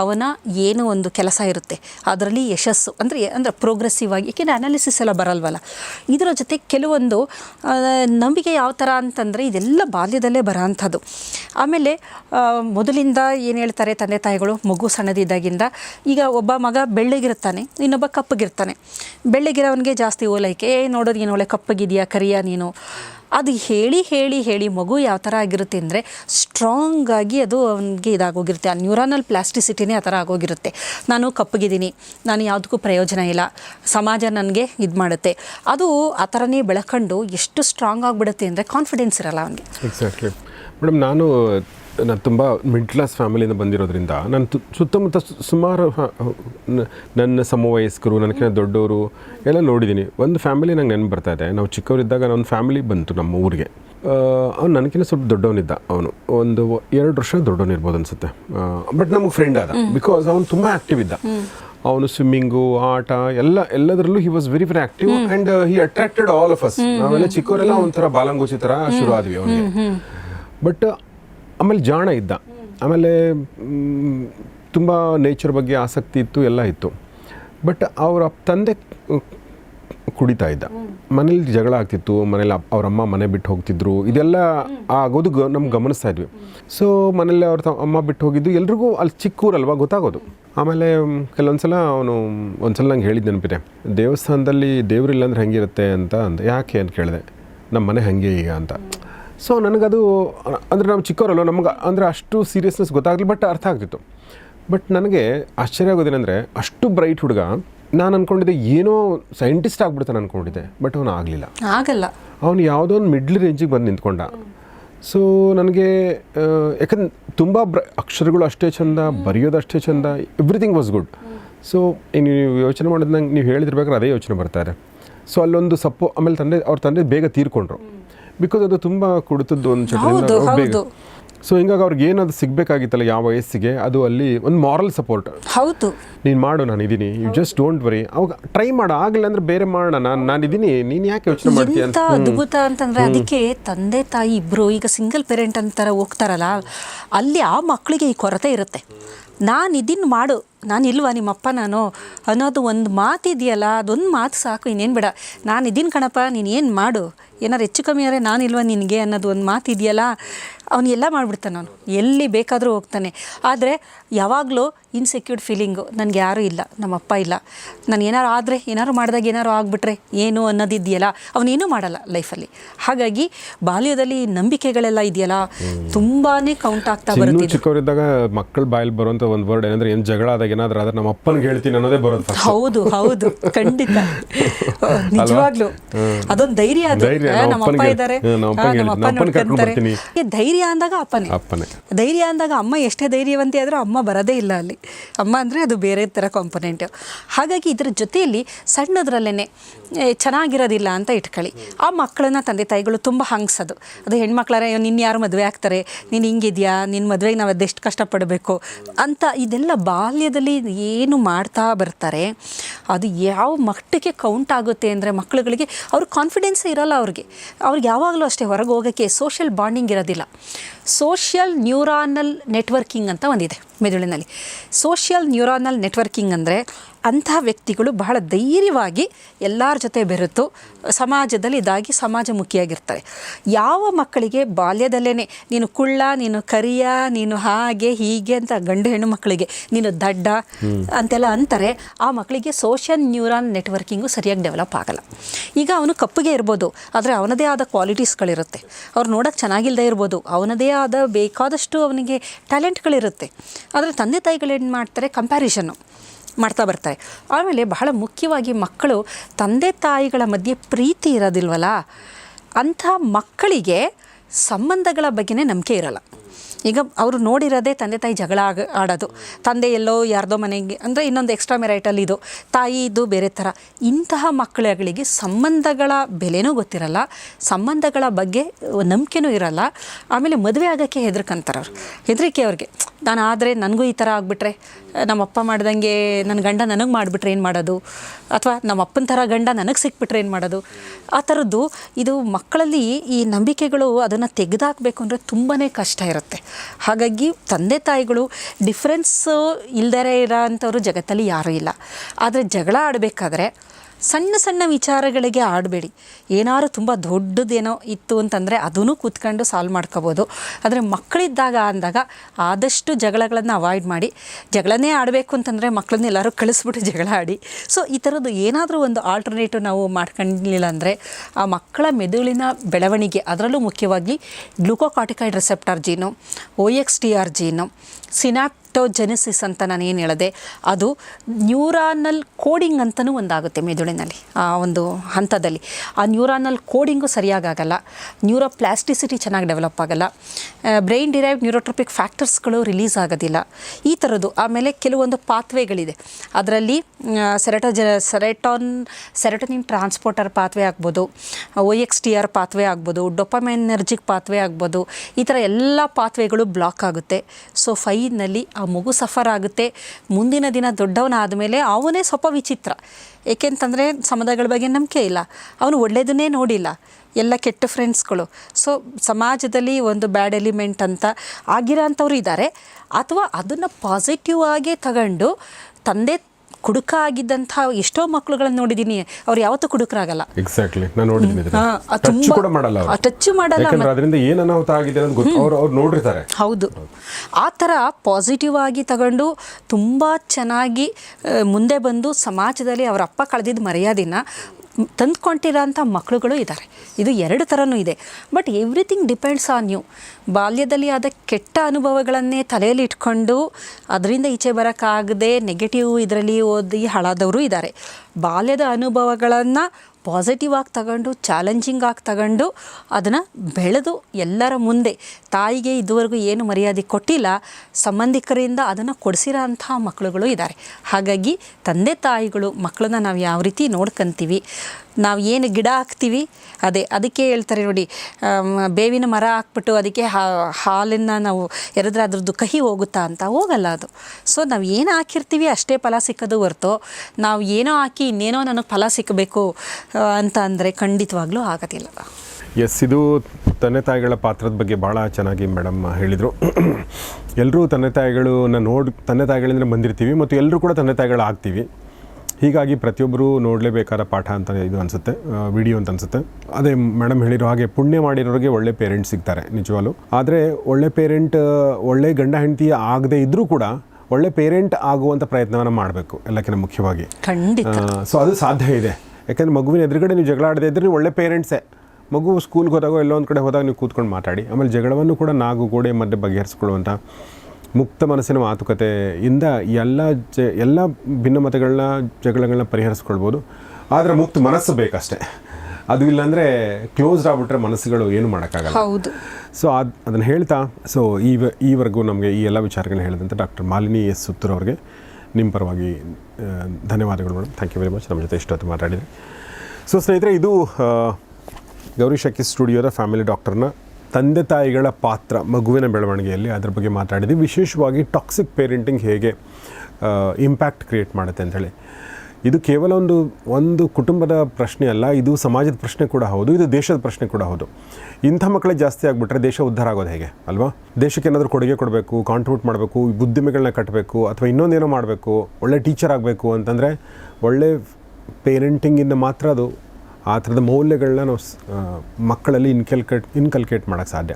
ಅವನ ಏನು ಒಂದು ಕೆಲಸ ಇರುತ್ತೆ. ಅದರಲ್ಲಿ ಯಶಸ್ಸು ಅಂದರೆ ಅಂದರೆ ಪ್ರೋಗ್ರೆಸಿವ್ ಆಗಿ, ಏಕೆಂದರೆ ಅನಾಲಿಸಿಸ್ ಎಲ್ಲ ಬರಲ್ವಲ್ಲ. ಇದರ ಜೊತೆ ಕೆಲವೊಂದು ನಂಬಿಕೆ ಯಾವ ಥರ ಅಂತಂದರೆ ಇದೆಲ್ಲ ಬಾಲ್ಯದಲ್ಲೇ ಬರೋಂಥದ್ದು. ಆಮೇಲೆ ಮೊದಲಿಂದ ಏನು ಹೇಳ್ತಾರೆ ತಂದೆ ತಾಯಿಗಳು? ಮಗು ಸಣ್ಣದಿದ್ದಾಗಿಂದ ಈಗ ಒಬ್ಬ ಮಗ ಬೆಳ್ಳಗಿರ್ತಾನೆ ಇನ್ನೊಬ್ಬ ಕಪ್ಪಗಿರ್ತಾನೆ. ಬೆಳ್ಳಗಿರೋವನಿಗೆ ಜಾಸ್ತಿ ಓಲೈಕೆ ಏ ನೋಡೋದು ಏನು ಒಳ್ಳೆ ಕಪ್ಪಗಿದೆಯಾ, ಕರಿಯ ನೀನು. ಅದು ಹೇಳಿ ಹೇಳಿ ಹೇಳಿ ಮಗು ಯಾವ ಥರ ಆಗಿರುತ್ತೆ ಅಂದರೆ ಸ್ಟ್ರಾಂಗ್ ಆಗಿ ಅದು ಅವನಿಗೆ ಇದಾಗೋಗಿರುತ್ತೆ. ಆ ನ್ಯೂರಾನಲ್ ಪ್ಲಾಸ್ಟಿಸಿಟಿನೇ ಆ ಥರ ಆಗೋಗಿರುತ್ತೆ. ನಾನು ಕಪ್ಪಗಿದ್ದೀನಿ. ನಾನು ಯಾವುದಕ್ಕೂ ಪ್ರಯೋಜನ ಇಲ್ಲ. ಸಮಾಜ ನನಗೆ ಇದು ಮಾಡುತ್ತೆ. ಅದು ಆ ಥರನೇ ಬೆಳ್ಕೊಂಡು ಎಷ್ಟು ಸ್ಟ್ರಾಂಗ್ ಆಗಿಬಿಡುತ್ತೆ ಅಂದರೆ ಕಾನ್ಫಿಡೆನ್ಸ್ ಇರಲ್ಲ ಅವನಿಗೆ. ಎಕ್ಸಾಕ್ಟ್ಲಿ ಮೇಡಮ್ ನಾನು ನಾನು ತುಂಬ ಮಿಡ್ ಕ್ಲಾಸ್ ಫ್ಯಾಮಿಲಿಯಿಂದ ಬಂದಿರೋದ್ರಿಂದ ನಾನು ತು- ಸುತ್ತಮುತ್ತ ಸುಮಾರು ನನ್ನ ಸಮವಯಸ್ಕರು ನನಗಿಂತ ದೊಡ್ಡವರು ಎಲ್ಲ ನೋಡಿದ್ದೀನಿ ಒಂದು ಫ್ಯಾಮಿಲಿ ನಂಗೆ ನೆನಪು ಬರ್ತಾ ಇದೆ. ನಾವು ಚಿಕ್ಕವರಿದ್ದಾಗ ನನ್ನ ಫ್ಯಾಮಿಲಿ ಬಂತು ನಮ್ಮ ಊರಿಗೆ. ಅವ್ನು ನನಗಿಂತ ಸ್ವಲ್ಪ ದೊಡ್ಡವನಿದ್ದ ಅವನು. ಒಂದು ಎರಡು ವರ್ಷ ದೊಡ್ಡವನಿರ್ಬೋದು ಅನ್ಸುತ್ತೆ. ಬಟ್ ನಮಗೆ ಫ್ರೆಂಡ್ ಆದ. ಬಿಕಾಸ್ ಅವನು ತುಂಬ ಆ್ಯಕ್ಟಿವ್ ಇದ್ದ. ಅವನು ಸ್ವಿಮ್ಮಿಂಗು ಆಟ ಎಲ್ಲ ಎಲ್ಲದರಲ್ಲೂ he was very very active and he attracted all of us ನಾವೆಲ್ಲ ಚಿಕ್ಕವರೆಲ್ಲ ಒಂಥರ ಬಾಲಂಗೋಚಿ ಥರ ಶುರು ಆದ್ವಿ ಅವನಿಗೆ. ಬಟ್ ಆಮೇಲೆ ಜಾಣ ಇದ್ದ. ಆಮೇಲೆ ತುಂಬ ನೇಚರ್ ಬಗ್ಗೆ ಆಸಕ್ತಿ ಇತ್ತು, ಎಲ್ಲ ಇತ್ತು. ಬಟ್ ಅವರ ತಂದೆ ಕುಡಿತಾ ಇದ್ದ. ಮನೇಲಿ ಜಗಳ ಆಗ್ತಿತ್ತು, ಮನೇಲಿ ಅವರಮ್ಮ ಮನೆ ಬಿಟ್ಟು ಹೋಗ್ತಿದ್ರು, ಇದೆಲ್ಲ ಆಗೋದು ಗ, ನಮ್ಗೆ ಗಮನಿಸ್ತಾ ಇದ್ವಿ. ಸೊ ಮನೇಲಿ ಅವ್ರ ಅಮ್ಮ ಬಿಟ್ಟು ಹೋಗಿದ್ದು, ಎಲ್ರಿಗೂ ಅಲ್ಲಿ ಚಿಕ್ಕ ಊರಲ್ವಾ ಗೊತ್ತಾಗೋದು. ಆಮೇಲೆ ಕೆಲವೊಂದು ಸಲ ಅವನು, ಒಂದ್ಸಲ ನಂಗೆ ಹೇಳಿದ್ದು ನೆನಪಿದೆ. ದೇವಸ್ಥಾನದಲ್ಲಿ ದೇವ್ರಿಲ್ಲ ಅಂದ್ರೆ ಹೆಂಗಿರುತ್ತೆ ಅಂತ ಅಂದ ಯಾಕೆ ಅಂತ ಕೇಳಿದೆ. ನಮ್ಮ ಮನೆ ಹಾಗೆ ಈಗ ಅಂತ. ಸೊ ನನಗದು ಅಂದರೆ ನಾವು ಚಿಕ್ಕವರಲ್ಲ ನಮ್ಗೆ ಅಂದರೆ ಅಷ್ಟು ಸೀರಿಯಸ್ನೆಸ್ ಗೊತ್ತಾಗಲಿ ಬಟ್ ಅರ್ಥ ಆಗ್ತಿತ್ತು. ಬಟ್ ನನಗೆ ಆಶ್ಚರ್ಯ ಆಗೋದೇನೆಂದರೆ ಅಷ್ಟು ಬ್ರೈಟ್ ಹುಡುಗ ನಾನು ಅಂದ್ಕೊಂಡಿದ್ದೆ ಏನೋ ಸೈಂಟಿಸ್ಟ್ ಆಗ್ಬಿಡ್ತಾನೆ ಅಂದ್ಕೊಂಡಿದ್ದೆ ಬಟ್ ಅವನು ಆಗಲಿಲ್ಲ. ಆಗಲ್ಲ. ಅವನು ಯಾವುದೋ ಒಂದು ಮಿಡ್ಲ್ ರೇಂಜಿಗೆ ಬಂದು ನಿಂತ್ಕೊಂಡ. ಸೊ ನನಗೆ ಯಾಕಂದ್ರೆ ತುಂಬ ಬ್ರ ಅಕ್ಷರಗಳು ಅಷ್ಟೇ ಚಂದ ಬರೆಯೋದು ಅಷ್ಟೇ ಚಂದ ಎವ್ರಿಥಿಂಗ್ ವಾಸ್ ಗುಡ್ ಸೊ ನೀವು ಯೋಚನೆ ಮಾಡಿದ ನಂಗೆ ನೀವು ಹೇಳಿದಿರ್ಬೇಕಾದ್ರೆ ಅದೇ ಯೋಚನೆ ಬರ್ತಾರೆ ಸೊ ಅಲ್ಲೊಂದು ಸಪ್ಪು ಆಮೇಲೆ ತಂದೆ ಅವ್ರ ತಂದೆ ಬೇಗ ತೀರ್ಕೊಂಡ್ರು. ಬಿಕಾಸ್ ಅದು ತುಂಬ ಕುಡಿತದ್ದು ಒಂದು ಚಟದಿಂದ. ಸೊ ಹಿಂಗಾಗಿ ಅವ್ರಿಗೆ ಏನಾದ್ರು ಸಿಗಬೇಕಾಗಿತ್ತಲ್ಲ ಯಾವ ವಯಸ್ಸಿಗೆ ಅದು ಅಲ್ಲಿ ಒಂದು ಮಾರಲ್ ಸಪೋರ್ಟ್ ಹೌದು. ನೀನು ಮಾಡು ನಾನು ಇದ್ದೀನಿ ಯು ಜಸ್ಟ್ ಡೋಂಟ್ ವರಿ ಅವಾಗ ಟ್ರೈ ಮಾಡು. ಆಗಲಿಲ್ಲ ಅಂದ್ರೆ ಬೇರೆ ಮಾಡೋಣ ನಾನು ನಾನು ಇದ್ದೀನಿ ನೀನು ಯಾಕೆ ಯೋಚನೆ ಮಾಡ್ತೀಯ ಅಂತ? ಅದ್ಭುತ ಅಂತಂದ್ರೆ ಅದಕ್ಕೆ ತಂದೆ ತಾಯಿ ಇಬ್ಬರು ಈಗ ಸಿಂಗಲ್ ಪೇರೆಂಟ್ ಅಂತಾರ ಹೋಗ್ತಾರಲ್ಲ ಅಲ್ಲಿ ಆ ಮಕ್ಕಳಿಗೆ ಈ ಕೊರತೆ ಇರುತ್ತೆ. ನಾನು ಇದನ್ನು ಮಾಡು. ನಾನು ಇಲ್ವಾ ನಿಮ್ಮಪ್ಪ ನಾನು ಅನ್ನೋದು ಒಂದು ಮಾತಿದೆಯಲ್ಲ, ಅದೊಂದು ಮಾತು ಸಾಕು, ಇನ್ನೇನು ಬೇಡ. ನಾನು ಇದ್ದೀನಿ ಕಣಪ್ಪ ನೀನು ಏನು ಮಾಡು. ಏನಾರು ಹೆಚ್ಚು ಕಮ್ಮಿ ಆದರೆ ನಾನು ಇಲ್ವಾ ನಿನಗೆ ಅನ್ನೋದು ಒಂದು ಮಾತು ಇದೆಯಲ್ಲ ಅವನು ಎಲ್ಲ ಮಾಡಿಬಿಡ್ತಾನೆ ಅವನು ಎಲ್ಲಿ ಬೇಕಾದರೂ ಹೋಗ್ತಾನೆ. ಆದರೆ ಯಾವಾಗಲೂ ಇನ್ಸೆಕ್ಯೂರ್ಡ್ ಫೀಲಿಂಗು ನನಗೆ ಯಾರೂ ಇಲ್ಲ ನಮ್ಮಪ್ಪ ಇಲ್ಲ. ನಾನು ಏನಾರು ಆದರೆ ಏನಾರು ಮಾಡಿದಾಗ ಏನಾರು ಆಗಿಬಿಟ್ರೆ ಏನು ಅನ್ನೋದಿದೆಯಲ್ಲ ಅವನೇನೂ ಮಾಡಲ್ಲ ಲೈಫಲ್ಲಿ ಹಾಗಾಗಿ ಬಾಲ್ಯದಲ್ಲಿ ನಂಬಿಕೆಗಳೆಲ್ಲ ಇದೆಯಲ್ಲ ತುಂಬಾ ಕೌಂಟ್ ಆಗ್ತಾ ಬರುತ್ತೆ. ಚಿಕ್ಕವರಿದ್ದಾಗ ಮಕ್ಕಳ ಬಾಯಲ್ಲಿ ಬರುವಂಥ ಒಂದು ವರ್ಡ್ ಏನಂದ್ರೆ ಏನು ಜಗಳ ಆದಾಗ ಏನಾದರೂ ಆದ್ರೆ ನಮ್ಮ ಅಪ್ಪನಿಗೆ ಹೇಳ್ತೀನಿ ಅನ್ನೋದೇ ಬರುತ್ತೆ ಹೌದು ಹೌದು ಖಂಡಿತ. ನಿಜವಾಗ್ಲು. ಅದೊಂದು ಧೈರ್ಯ ಅದು. ನಮ್ಮ ನಮ್ಮ ಅಪ್ಪ ಇದ್ದಾರೆ ನಮ್ಮ ಅಪ್ಪ ನಮ್ಮ ನೋಡ್ಕೊಂತಾರೆ. ಧೈರ್ಯ ಅಂದಾಗ ಅಪ್ಪನೇ. ಅಪ್ಪನೇ. ಧೈರ್ಯ ಅಂದಾಗ ಅಮ್ಮ ಎಷ್ಟೇ ಧೈರ್ಯವಂತಿ ಆದರೂ ಅಮ್ಮ ಬರೋದೇ ಇಲ್ಲ ಅಲ್ಲಿ. ಅಮ್ಮ ಅಂದರೆ ಅದು ಬೇರೆ ಥರ ಕಾಂಪೊನೆಂಟು ಹಾಗಾಗಿ ಇದರ ಜೊತೆಯಲ್ಲಿ ಸಣ್ಣದ್ರಲ್ಲೇ ಚೆನ್ನಾಗಿರೋದಿಲ್ಲ ಅಂತ ಇಟ್ಕೊಳ್ಳಿ. ಆ ಮಕ್ಕಳನ್ನ ತಂದೆ ತಾಯಿಗಳು ತುಂಬ ಹಂಗ್ಸೋದು. ಅದು ಹೆಣ್ಮಕ್ಳಾರ ನಿನ್ನ ಯಾರು ಮದುವೆ ಆಗ್ತಾರೆ? ನೀನು ಹಿಂಗಿದ್ಯಾ? ನಿನ್ನ ಮದುವೆಗೆ ನಾವು ಅದೆಷ್ಟು ಕಷ್ಟಪಡಬೇಕು? ಅಂತ ಇದೆಲ್ಲ ಬಾಲ್ಯದಲ್ಲಿ ಏನು ಮಾಡ್ತಾ ಬರ್ತಾರೆ, ಅದು ಯಾವ ಮಟ್ಟಕ್ಕೆ ಕೌಂಟ್ ಆಗುತ್ತೆ ಅಂದರೆ ಮಕ್ಕಳುಗಳಿಗೆ ಅವ್ರ ಕಾನ್ಫಿಡೆನ್ಸೇ ಇರೋಲ್ಲ ಅವ್ರಿಗೆ. ಅವ್ರಿಗೆ ಯಾವಾಗಲೂ ಅಷ್ಟೇ ಹೊರಗೆ ಹೋಗೋಕ್ಕೆ ಸೋಷಿಯಲ್ ಬಾಂಡಿಂಗ್ ಇರೋದಿಲ್ಲ. ಸೋಷಿಯಲ್ ನ್ಯೂರಾನಲ್ ನೆಟ್ವರ್ಕಿಂಗ್ ಅಂತ ಒಂದಿದೆ ಮೆದುಳಿನಲ್ಲಿ. ಸೋಷಿಯಲ್ ನ್ಯೂರಾನಲ್ ನೆಟ್ವರ್ಕಿಂಗ್ ಅಂದರೆ ಅಂಥ ವ್ಯಕ್ತಿಗಳು ಬಹಳ ಧೈರ್ಯವಾಗಿ ಎಲ್ಲರ ಜೊತೆ ಬೆರೆತು ಸಮಾಜದಲ್ಲಿ ಇದಾಗಿ ಸಮಾಜಮುಖಿಯಾಗಿರ್ತಾರೆ. ಯಾವ ಮಕ್ಕಳಿಗೆ ಬಾಲ್ಯದಲ್ಲೇ ನೀನು ಕುಳ್ಳ, ನೀನು ಕರಿಯ, ನೀನು ಹಾಗೆ, ಹೀಗೆ ಅಂತ ಗಂಡು ಹೆಣ್ಣು ಮಕ್ಕಳಿಗೆ ನೀನು ದಡ್ಡ ಅಂತೆಲ್ಲ ಅಂತಾರೆ, ಆ ಮಕ್ಕಳಿಗೆ ಸೋಷಿಯಲ್ ನ್ಯೂರಾನ್ ನೆಟ್ವರ್ಕಿಂಗು ಸರಿಯಾಗಿ ಡೆವಲಪ್ ಆಗಲ್ಲ. ಈಗ ಅವನು ಕಪ್ಪಗೆ ಇರ್ಬೋದು, ಆದರೆ ಅವನದೇ ಆದ ಕ್ವಾಲಿಟೀಸ್ಗಳಿರುತ್ತೆ. ಅವ್ರು ನೋಡೋಕ್ಕೆ ಚೆನ್ನಾಗಿಲ್ಲದೆ ಇರ್ಬೋದು, ಅವನದೇ ಆದ ಬೇಕಾದಷ್ಟು ಅವನಿಗೆ ಟ್ಯಾಲೆಂಟ್ಗಳಿರುತ್ತೆ. ಆದರೆ ತಂದೆ ತಾಯಿಗಳು ಏನು ಮಾಡ್ತಾರೆ ಕಂಪ್ಯಾರಿಷನ್ನು. ಮಾಡ್ತಾ ಬರ್ತಾರೆ. ಆಮೇಲೆ ಬಹಳ ಮುಖ್ಯವಾಗಿ ಮಕ್ಕಳು ತಂದೆ ತಾಯಿಗಳ ಮಧ್ಯೆ ಪ್ರೀತಿ ಇರೋದಿಲ್ವಲ್ಲ, ಅಂಥ ಮಕ್ಕಳಿಗೆ ಸಂಬಂಧಗಳ ಬಗ್ಗೆನೇ ನಂಬಿಕೆ ಇರಲ್ಲ. ಈಗ ಅವರು ನೋಡಿರೋದೇ ತಂದೆ ತಾಯಿ ಜಗಳ ಆಗ ಆಡೋದು. ತಂದೆ ಎಲ್ಲೋ ಯಾರ್ದೋ ಮನೆಗೆ, ಅಂದರೆ ಇನ್ನೊಂದು ಎಕ್ಸ್ಟ್ರಾ ಮೆರೈಟಲ್ಲಿ ಇದು. ತಾಯಿ ಇದು ಬೇರೆ ಥರ. ಇಂತಹ ಮಕ್ಕಳುಗಳಿಗೆ ಸಂಬಂಧಗಳ ಬೆಲೆನೂ ಗೊತ್ತಿರಲ್ಲ, ಸಂಬಂಧಗಳ ಬಗ್ಗೆ ನಂಬಿಕೆನೂ ಇರಲ್ಲ. ಆಮೇಲೆ ಮದುವೆ ಆಗೋಕ್ಕೆ ಹೆದರ್ಕಂತಾರೆ ಅವ್ರು. ಹೆದರಿಕೆ ಅವ್ರಿಗೆ, ನಾನು ಆದರೆ ನನಗೂ ಈ ಥರ ಆಗಿಬಿಟ್ರೆ, ನಮ್ಮ ಅಪ್ಪ ಮಾಡ್ದಂಗೆ ನನ್ನ ಗಂಡ ನನಗೆ ಮಾಡಿಬಿಟ್ರೆ ಏನು ಮಾಡೋದು? ಅಥವಾ ನಮ್ಮ ಅಪ್ಪನ ಥರ ಗಂಡ ನನಗೆ ಸಿಕ್ಬಿಟ್ರೆ ಏನು ಮಾಡೋದು? ಆ ಥರದ್ದು ಇದು ಮಕ್ಕಳಲ್ಲಿ ಈ ನಂಬಿಕೆಗಳು ಅದನ್ನು ತೆಗೆದಾಕಬೇಕು ಅಂದರೆ ತುಂಬಾ ಕಷ್ಟ ಇರುತ್ತೆ. ಹಾಗಾಗಿ ತಂದೆ ತಾಯಿಗಳು ಡಿಫ್ರೆನ್ಸ್ ಇಲ್ದರೆ ಇರೋ ಅಂಥವ್ರು ಜಗತ್ತಲ್ಲಿ ಯಾರೂ ಇಲ್ಲ. ಆದರೆ ಜಗಳ ಆಡಬೇಕಾದ್ರೆ ಸಣ್ಣ ಸಣ್ಣ ವಿಚಾರಗಳಿಗೆ ಆಡಬೇಡಿ. ಏನಾದ್ರು ತುಂಬ ದೊಡ್ಡದೇನೋ ಇತ್ತು ಅಂತಂದರೆ ಅದನ್ನು ಕೂತ್ಕೊಂಡು ಸಾಲ್ವ್ ಮಾಡ್ಕೋಬೋದು. ಆದರೆ ಮಕ್ಕಳಿದ್ದಾಗ ಅಂದಾಗ ಆದಷ್ಟು ಜಗಳಗಳನ್ನು ಅವಾಯ್ಡ್ ಮಾಡಿ. ಜಗಳನೇ ಆಡಬೇಕು ಅಂತಂದರೆ ಮಕ್ಕಳನ್ನ ಎಲ್ಲರೂ ಕಳಿಸ್ಬಿಟ್ಟು ಜಗಳ ಆಡಿ. ಸೊ ಈ ಥರದ್ದು ಏನಾದರೂ ಒಂದು ಆಲ್ಟರ್ನೇಟಿವ್ ನಾವು ಮಾಡ್ಕೊಂಡಿಲ್ಲ ಅಂದರೆ ಆ ಮಕ್ಕಳ ಮೆದುಳಿನ ಬೆಳವಣಿಗೆ, ಅದರಲ್ಲೂ ಮುಖ್ಯವಾಗಿ glucocorticoid receptor gene O X T R gene synaptogenesis ಅಂತ ನಾನು ಏನು ಹೇಳಿದೆ, ಅದು ನ್ಯೂರಾನಲ್ ಕೋಡಿಂಗ್ ಅಂತಲೂ ಒಂದಾಗುತ್ತೆ ಮೆದುಳಿನಲ್ಲಿ, ಆ ಒಂದು ಹಂತದಲ್ಲಿ. ಆ ನ್ಯೂರಾನಲ್ ಕೋಡಿಂಗು ಸರಿಯಾಗಲ್ಲ ನ್ಯೂರೋ ಪ್ಲಾಸ್ಟಿಸಿಟಿ ಚೆನ್ನಾಗಿ ಡೆವಲಪ್ ಆಗಲ್ಲ ಬ್ರೈನ್ ಡಿರೈವ್ ನ್ಯೂರೋಟ್ರೋಪಿಕ್ ಫ್ಯಾಕ್ಟರ್ಸ್ಗಳು ರಿಲೀಸ್ ಆಗೋದಿಲ್ಲ. ಈ ಥರದ್ದು, ಆಮೇಲೆ ಕೆಲವೊಂದು ಪಾತ್ವೆಗಳಿದೆ. ಅದರಲ್ಲಿ ಸೆರೆಟೋಜ, ಸೆರೆಟಾನ್, ಸೆರೆಟೋನಿನ್ ಟ್ರಾನ್ಸ್ಪೋರ್ಟರ್ ಪಾತ್ವೆ ಆಗ್ಬೋದು O X T R pathway ಆಗ್ಬೋದು ಡೊಪಮೆನರ್ಜಿಕ್ ಪಾತ್ವೆ ಆಗ್ಬೋದು, ಈ ಥರ ಎಲ್ಲ ಪಾತ್ವೆಗಳು ಬ್ಲಾಕ್ ಆಗುತ್ತೆ. ಸೊ ಫೈನಲ್ಲಿ ಆ ಮಗು ಸಫರ್ ಆಗುತ್ತೆ. ಮುಂದಿನ ದಿನ ದೊಡ್ಡವನಾದ ಮೇಲೆ ಅವನೇ ಸ್ವಲ್ಪ ವಿಚಿತ್ರ. ಏಕೆಂತಂದರೆ ಸಮುದಾಯಗಳ ಬಗ್ಗೆ ನಂಬಿಕೆ ಇಲ್ಲ. ಅವನು ಒಳ್ಳೆಯದನ್ನೇ ನೋಡಿಲ್ಲ. ಎಲ್ಲ ಕೆಟ್ಟ ಫ್ರೆಂಡ್ಸ್ಗಳು ಸೊ ಸಮಾಜದಲ್ಲಿ ಒಂದು ಬ್ಯಾಡ್ ಎಲಿಮೆಂಟ್ ಅಂತ ಆಗಿರೋ ಅಂಥವ್ರು ಇದ್ದಾರೆ. ಅಥವಾ ಅದನ್ನು ಪಾಸಿಟಿವ್ ಆಗಿ ತಗೊಂಡು ತಂದೆ ಕುಡುಕ ಆಗಿದ್ದಂಥ ಎಷ್ಟೋ ಮಕ್ಕಳುಗಳನ್ನ ನೋಡಿದ್ದೀನಿ ಅವ್ರು ಯಾವತ್ತೂ ಕುಡುಕರಾಗಲ್ಲ. ಎಕ್ಸಾಕ್ಟ್ಲಿ ನಾನು ನೋಡಿದ್ದೀನಿ ಹಾ, ಅದು ಟಚ್ ತುಂಬಾ- ಕೂಡ ಮಾಡಲ್ಲ ಆ, touch ಮಾಡಲ್ಲ ಯಾಕಂದ್ರೆ ಅದರಿಂದ ಏನು ಅನಾಹುತ ಆಗಿದೆ ಅನ್ನೋದು ಗೊತ್ತು. ಅವ್ರು ಅವ್ರು ನೋಡಿರ್ತಾರೆ. ಹೌದು. ಆ ಥರ ಪಾಸಿಟಿವ್ ಆಗಿ ತಗೊಂಡು ತುಂಬ ಚೆನ್ನಾಗಿ ಆ, ಮುಂದೆ ಬಂದು ಸಮಾಜದಲ್ಲಿ ಅವರ ಅಪ್ಪ ಕಳೆದಿದ್ದ ಮರ್ಯಾದೆನ ತಂದ್ಕೊಂಡಿರೋಂಥ ಮಕ್ಕಳುಗಳು ಇದ್ದಾರೆ ಇದು ಎರಡು ಥರನೂ ಇದೆ. But everything depends on you ಬಾಲ್ಯದಲ್ಲಿ ಆದ ಕೆಟ್ಟ ಅನುಭವಗಳನ್ನೇ ತಲೆಯಲ್ಲಿ ಇಟ್ಕೊಂಡು ಅದರಿಂದ ಈಚೆ ಬರೋಕ್ಕಾಗದೆ ನೆಗೆಟಿವ್ ಇದರಲ್ಲಿ ಓದಿ ಹಾಳಾದವರು ಇದ್ದಾರೆ ಬಾಲ್ಯದ ಅನುಭವಗಳನ್ನು ಪಾಸಿಟಿವ್ ಆಗಿ ತಗೊಂಡು ಚಾಲೆಂಜಿಂಗ್ ಆಗಿ ತಗೊಂಡು ಅದನ್ನು ಬೆಳೆದು ಎಲ್ಲರ ಮುಂದೆ. ತಾಯಿಗೆ ಇದುವರೆಗೂ ಏನು ಮರ್ಯಾದೆ ಕೊಟ್ಟಿಲ್ಲ, ಸಂಬಂಧಿಕರಿಂದ ಅದನ್ನು ಕೊಡಿಸಿರೋ ಅಂತಹ ಮಕ್ಕಳುಗಳು ಇದ್ದಾರೆ. ಹಾಗಾಗಿ ತಂದೆ ತಾಯಿಗಳು ಮಕ್ಕಳನ್ನ ನಾವು ಯಾವ ರೀತಿ ನೋಡ್ಕೊಂತೀವಿ? ನಾವು ಏನು ಗಿಡ ಹಾಕ್ತೀವಿ, ಅದೇ ಅದಕ್ಕೆ ಹೇಳ್ತಾರೆ ನೋಡಿ ಬೇವಿನ ಮರ ಹಾಕ್ಬಿಟ್ಟು ಅದಕ್ಕೆ ಹಾಲನ್ನು ನಾವು ಎರೆದ್ರೆ ಅದ್ರದ್ದು ಕಹಿ ಹೋಗುತ್ತಾ ಅಂತ ಹೋಗಲ್ಲ ಅದು. ಸೊ ನಾವು ಏನು ಹಾಕಿರ್ತೀವಿ ಅಷ್ಟೇ ಫಲ ಸಿಕ್ಕೋದು ಹೊರ್ತು, ನಾವು ಏನೋ ಹಾಕಿ ಇನ್ನೇನೋ ನನಗೆ ಫಲ ಸಿಕ್ಕಬೇಕು ಅಂತ ಅಂದರೆ ಖಂಡಿತವಾಗ್ಲೂ ಆಗೋದಿಲ್ಲ. ಎಸ್ ಇದು ತಂದೆ ತಾಯಿಗಳ ಪಾತ್ರದ ಬಗ್ಗೆ ಭಾಳ ಚೆನ್ನಾಗಿ ಮೇಡಮ್ ಹೇಳಿದರು. ಎಲ್ಲರೂ ತಂದೆ ತಾಯಿಗಳನ್ನ ನೋಡಿ ತಂದೆ ತಾಯಿಗಳಿಂದ ಬಂದಿರ್ತೀವಿ, ಮತ್ತು ಎಲ್ಲರೂ ಕೂಡ ತಂದೆ ತಾಯಿಗಳು ಆಗ್ತೀವಿ ಹೀಗಾಗಿ ಪ್ರತಿಯೊಬ್ಬರು ನೋಡಲೇಬೇಕಾದ ಪಾಠ ಅಂತ ಇದು ಅನಿಸುತ್ತೆ ವಿಡಿಯೋ ಅಂತ ಅನಿಸುತ್ತೆ. ಅದೇ ಮೇಡಮ್ ಹೇಳಿರೋ ಹಾಗೆ ಪುಣ್ಯ ಮಾಡಿರೋರಿಗೆ ಒಳ್ಳೆ ಪೇರೆಂಟ್ಸ್ ಸಿಗ್ತಾರೆ ನಿಜವಾಗ್ಲೂ. ಆದರೆ ಒಳ್ಳೆ ಪೇರೆಂಟ್ ಒಳ್ಳೆ ಗಂಡ ಹೆಂಡತಿ ಆಗದೇ ಇದ್ದರೂ ಕೂಡ ಒಳ್ಳೆ ಪೇರೆಂಟ್ ಆಗುವಂಥ ಪ್ರಯತ್ನವನ್ನು ಮಾಡಬೇಕು ಎಲ್ಲಕ್ಕಿಂತ ಮುಖ್ಯವಾಗಿ. ಖಂಡಿತ. ಸೊ ಅದು ಸಾಧ್ಯ ಇದೆ. ಯಾಕಂದರೆ ಮಗುವಿನ ಎದುರುಗಡೆ ನೀವು ಜಗಳ ಆಡದೇ ಇದ್ದರೆ ನೀವು ಒಳ್ಳೆ ಪೇರೆಂಟ್ಸೇ ಮಗು ಸ್ಕೂಲ್ಗೆ ಹೋದಾಗ ಎಲ್ಲೋ ಒಂದು ಕಡೆ ಹೋದಾಗ ನೀವು ಕೂತ್ಕೊಂಡು ಮಾತಾಡಿ. ಆಮೇಲೆ ಜಗಳವನ್ನು ಕೂಡ ನಾಗು ಗೋಡೆ ಮಧ್ಯೆ ಬಗೆಹರಿಸ್ಕೊಳ್ಳುವಂಥ ಮುಕ್ತ ಮನಸ್ಸಿನ ಮಾತುಕತೆಯಿಂದ ಎಲ್ಲ ಜ ಎಲ್ಲ ಭಿನ್ನಮತಗಳನ್ನ ಜಗಳಗಳನ್ನ ಪರಿಹರಿಸ್ಕೊಳ್ಬೋದು. ಆದರೆ ಮುಕ್ತ ಮನಸ್ಸು ಬೇಕಷ್ಟೇ. ಅದು ಇಲ್ಲಾಂದರೆ ಕ್ಲೋಸ್ಡ್ ಆಗ್ಬಿಟ್ರೆ ಮನಸ್ಸುಗಳು ಏನು ಮಾಡೋಕ್ಕಾಗಲ್ಲ. ಹೌದು. ಸೊ ಅದು ಅದನ್ನು ಹೇಳ್ತಾ ಸೊ ಈವ ಈವರೆಗೂ ನಮಗೆ ಈ ಎಲ್ಲ ವಿಚಾರಗಳನ್ನ ಹೇಳಿದಂತೆ ಡಾಕ್ಟರ್ ಮಾಲಿನಿ ಎಸ್ ಸುತ್ತೂರ್ ಅವ್ರಿಗೆ ನಿಮ್ಮ ಪರವಾಗಿ ಧನ್ಯವಾದಗಳು madam thank you very much ನಮ್ಮ ಜೊತೆ ಇಷ್ಟೊತ್ತು ಮಾತಾಡಿದರೆ. ಸೊ ಸ್ನೇಹಿತರೆ ಇದು ಗೌರಿ ಶಕ್ಕಿ ಸ್ಟುಡಿಯೋದ ಫ್ಯಾಮಿಲಿ ಡಾಕ್ಟರ್ನ ತಂದೆ ತಾಯಿಗಳ ಪಾತ್ರ ಮಗುವಿನ ಬೆಳವಣಿಗೆಯಲ್ಲಿ ಅದರ ಬಗ್ಗೆ ಮಾತಾಡಿದ್ವಿ. ವಿಶೇಷವಾಗಿ ಟಾಕ್ಸಿಕ್ ಪೇರೆಂಟಿಂಗ್ ಹೇಗೆ ಇಂಪ್ಯಾಕ್ಟ್ ಕ್ರಿಯೇಟ್ ಮಾಡುತ್ತೆ ಅಂಥೇಳಿ ಇದು ಕೇವಲ ಒಂದು ಒಂದು ಕುಟುಂಬದ ಪ್ರಶ್ನೆ ಅಲ್ಲ, ಇದು ಸಮಾಜದ ಪ್ರಶ್ನೆ ಕೂಡ ಹೌದು, ಇದು ದೇಶದ ಪ್ರಶ್ನೆ ಕೂಡ ಹೌದು. ಇಂಥ ಮಕ್ಕಳೇ ಜಾಸ್ತಿ ಆಗಿಬಿಟ್ರೆ ದೇಶ ಉದ್ಧಾರ ಆಗೋದು ಹೇಗೆ, ಅಲ್ವಾ? ದೇಶಕ್ಕೆ ಏನಾದರೂ ಕೊಡುಗೆ ಕೊಡಬೇಕು ಕಾಂಟ್ರಿಬ್ಯೂಟ್ ಮಾಡಬೇಕು ಬುದ್ಧಿಮೆಗಳನ್ನ ಕಟ್ಟಬೇಕು ಅಥವಾ ಇನ್ನೊಂದೇನೋ ಮಾಡಬೇಕು, ಒಳ್ಳೆ ಟೀಚರ್ ಆಗಬೇಕು ಅಂತಂದರೆ ಒಳ್ಳೆ ಪೇರೆಂಟಿಂಗಿಂದ ಮಾತ್ರ ಅದು ಆ ಥರದ ಮೌಲ್ಯಗಳನ್ನ ನಾವು ಮಕ್ಕಳಲ್ಲಿ ಇನ್ಕಲ್ಕೇಟ್ ಇನ್ಕಲ್ಕೇಟ್ ಮಾಡೋಕ್ಕೆ ಸಾಧ್ಯ.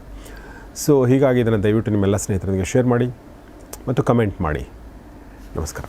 ಸೊ ಹೀಗಾಗಿ ಇದನ್ನು ದಯವಿಟ್ಟು ನಿಮ್ಮೆಲ್ಲ ಸ್ನೇಹಿತರೊಂದಿಗೆ ಶೇರ್ ಮಾಡಿ ಮತ್ತು ಕಮೆಂಟ್ ಮಾಡಿ. ನಮಸ್ಕಾರ.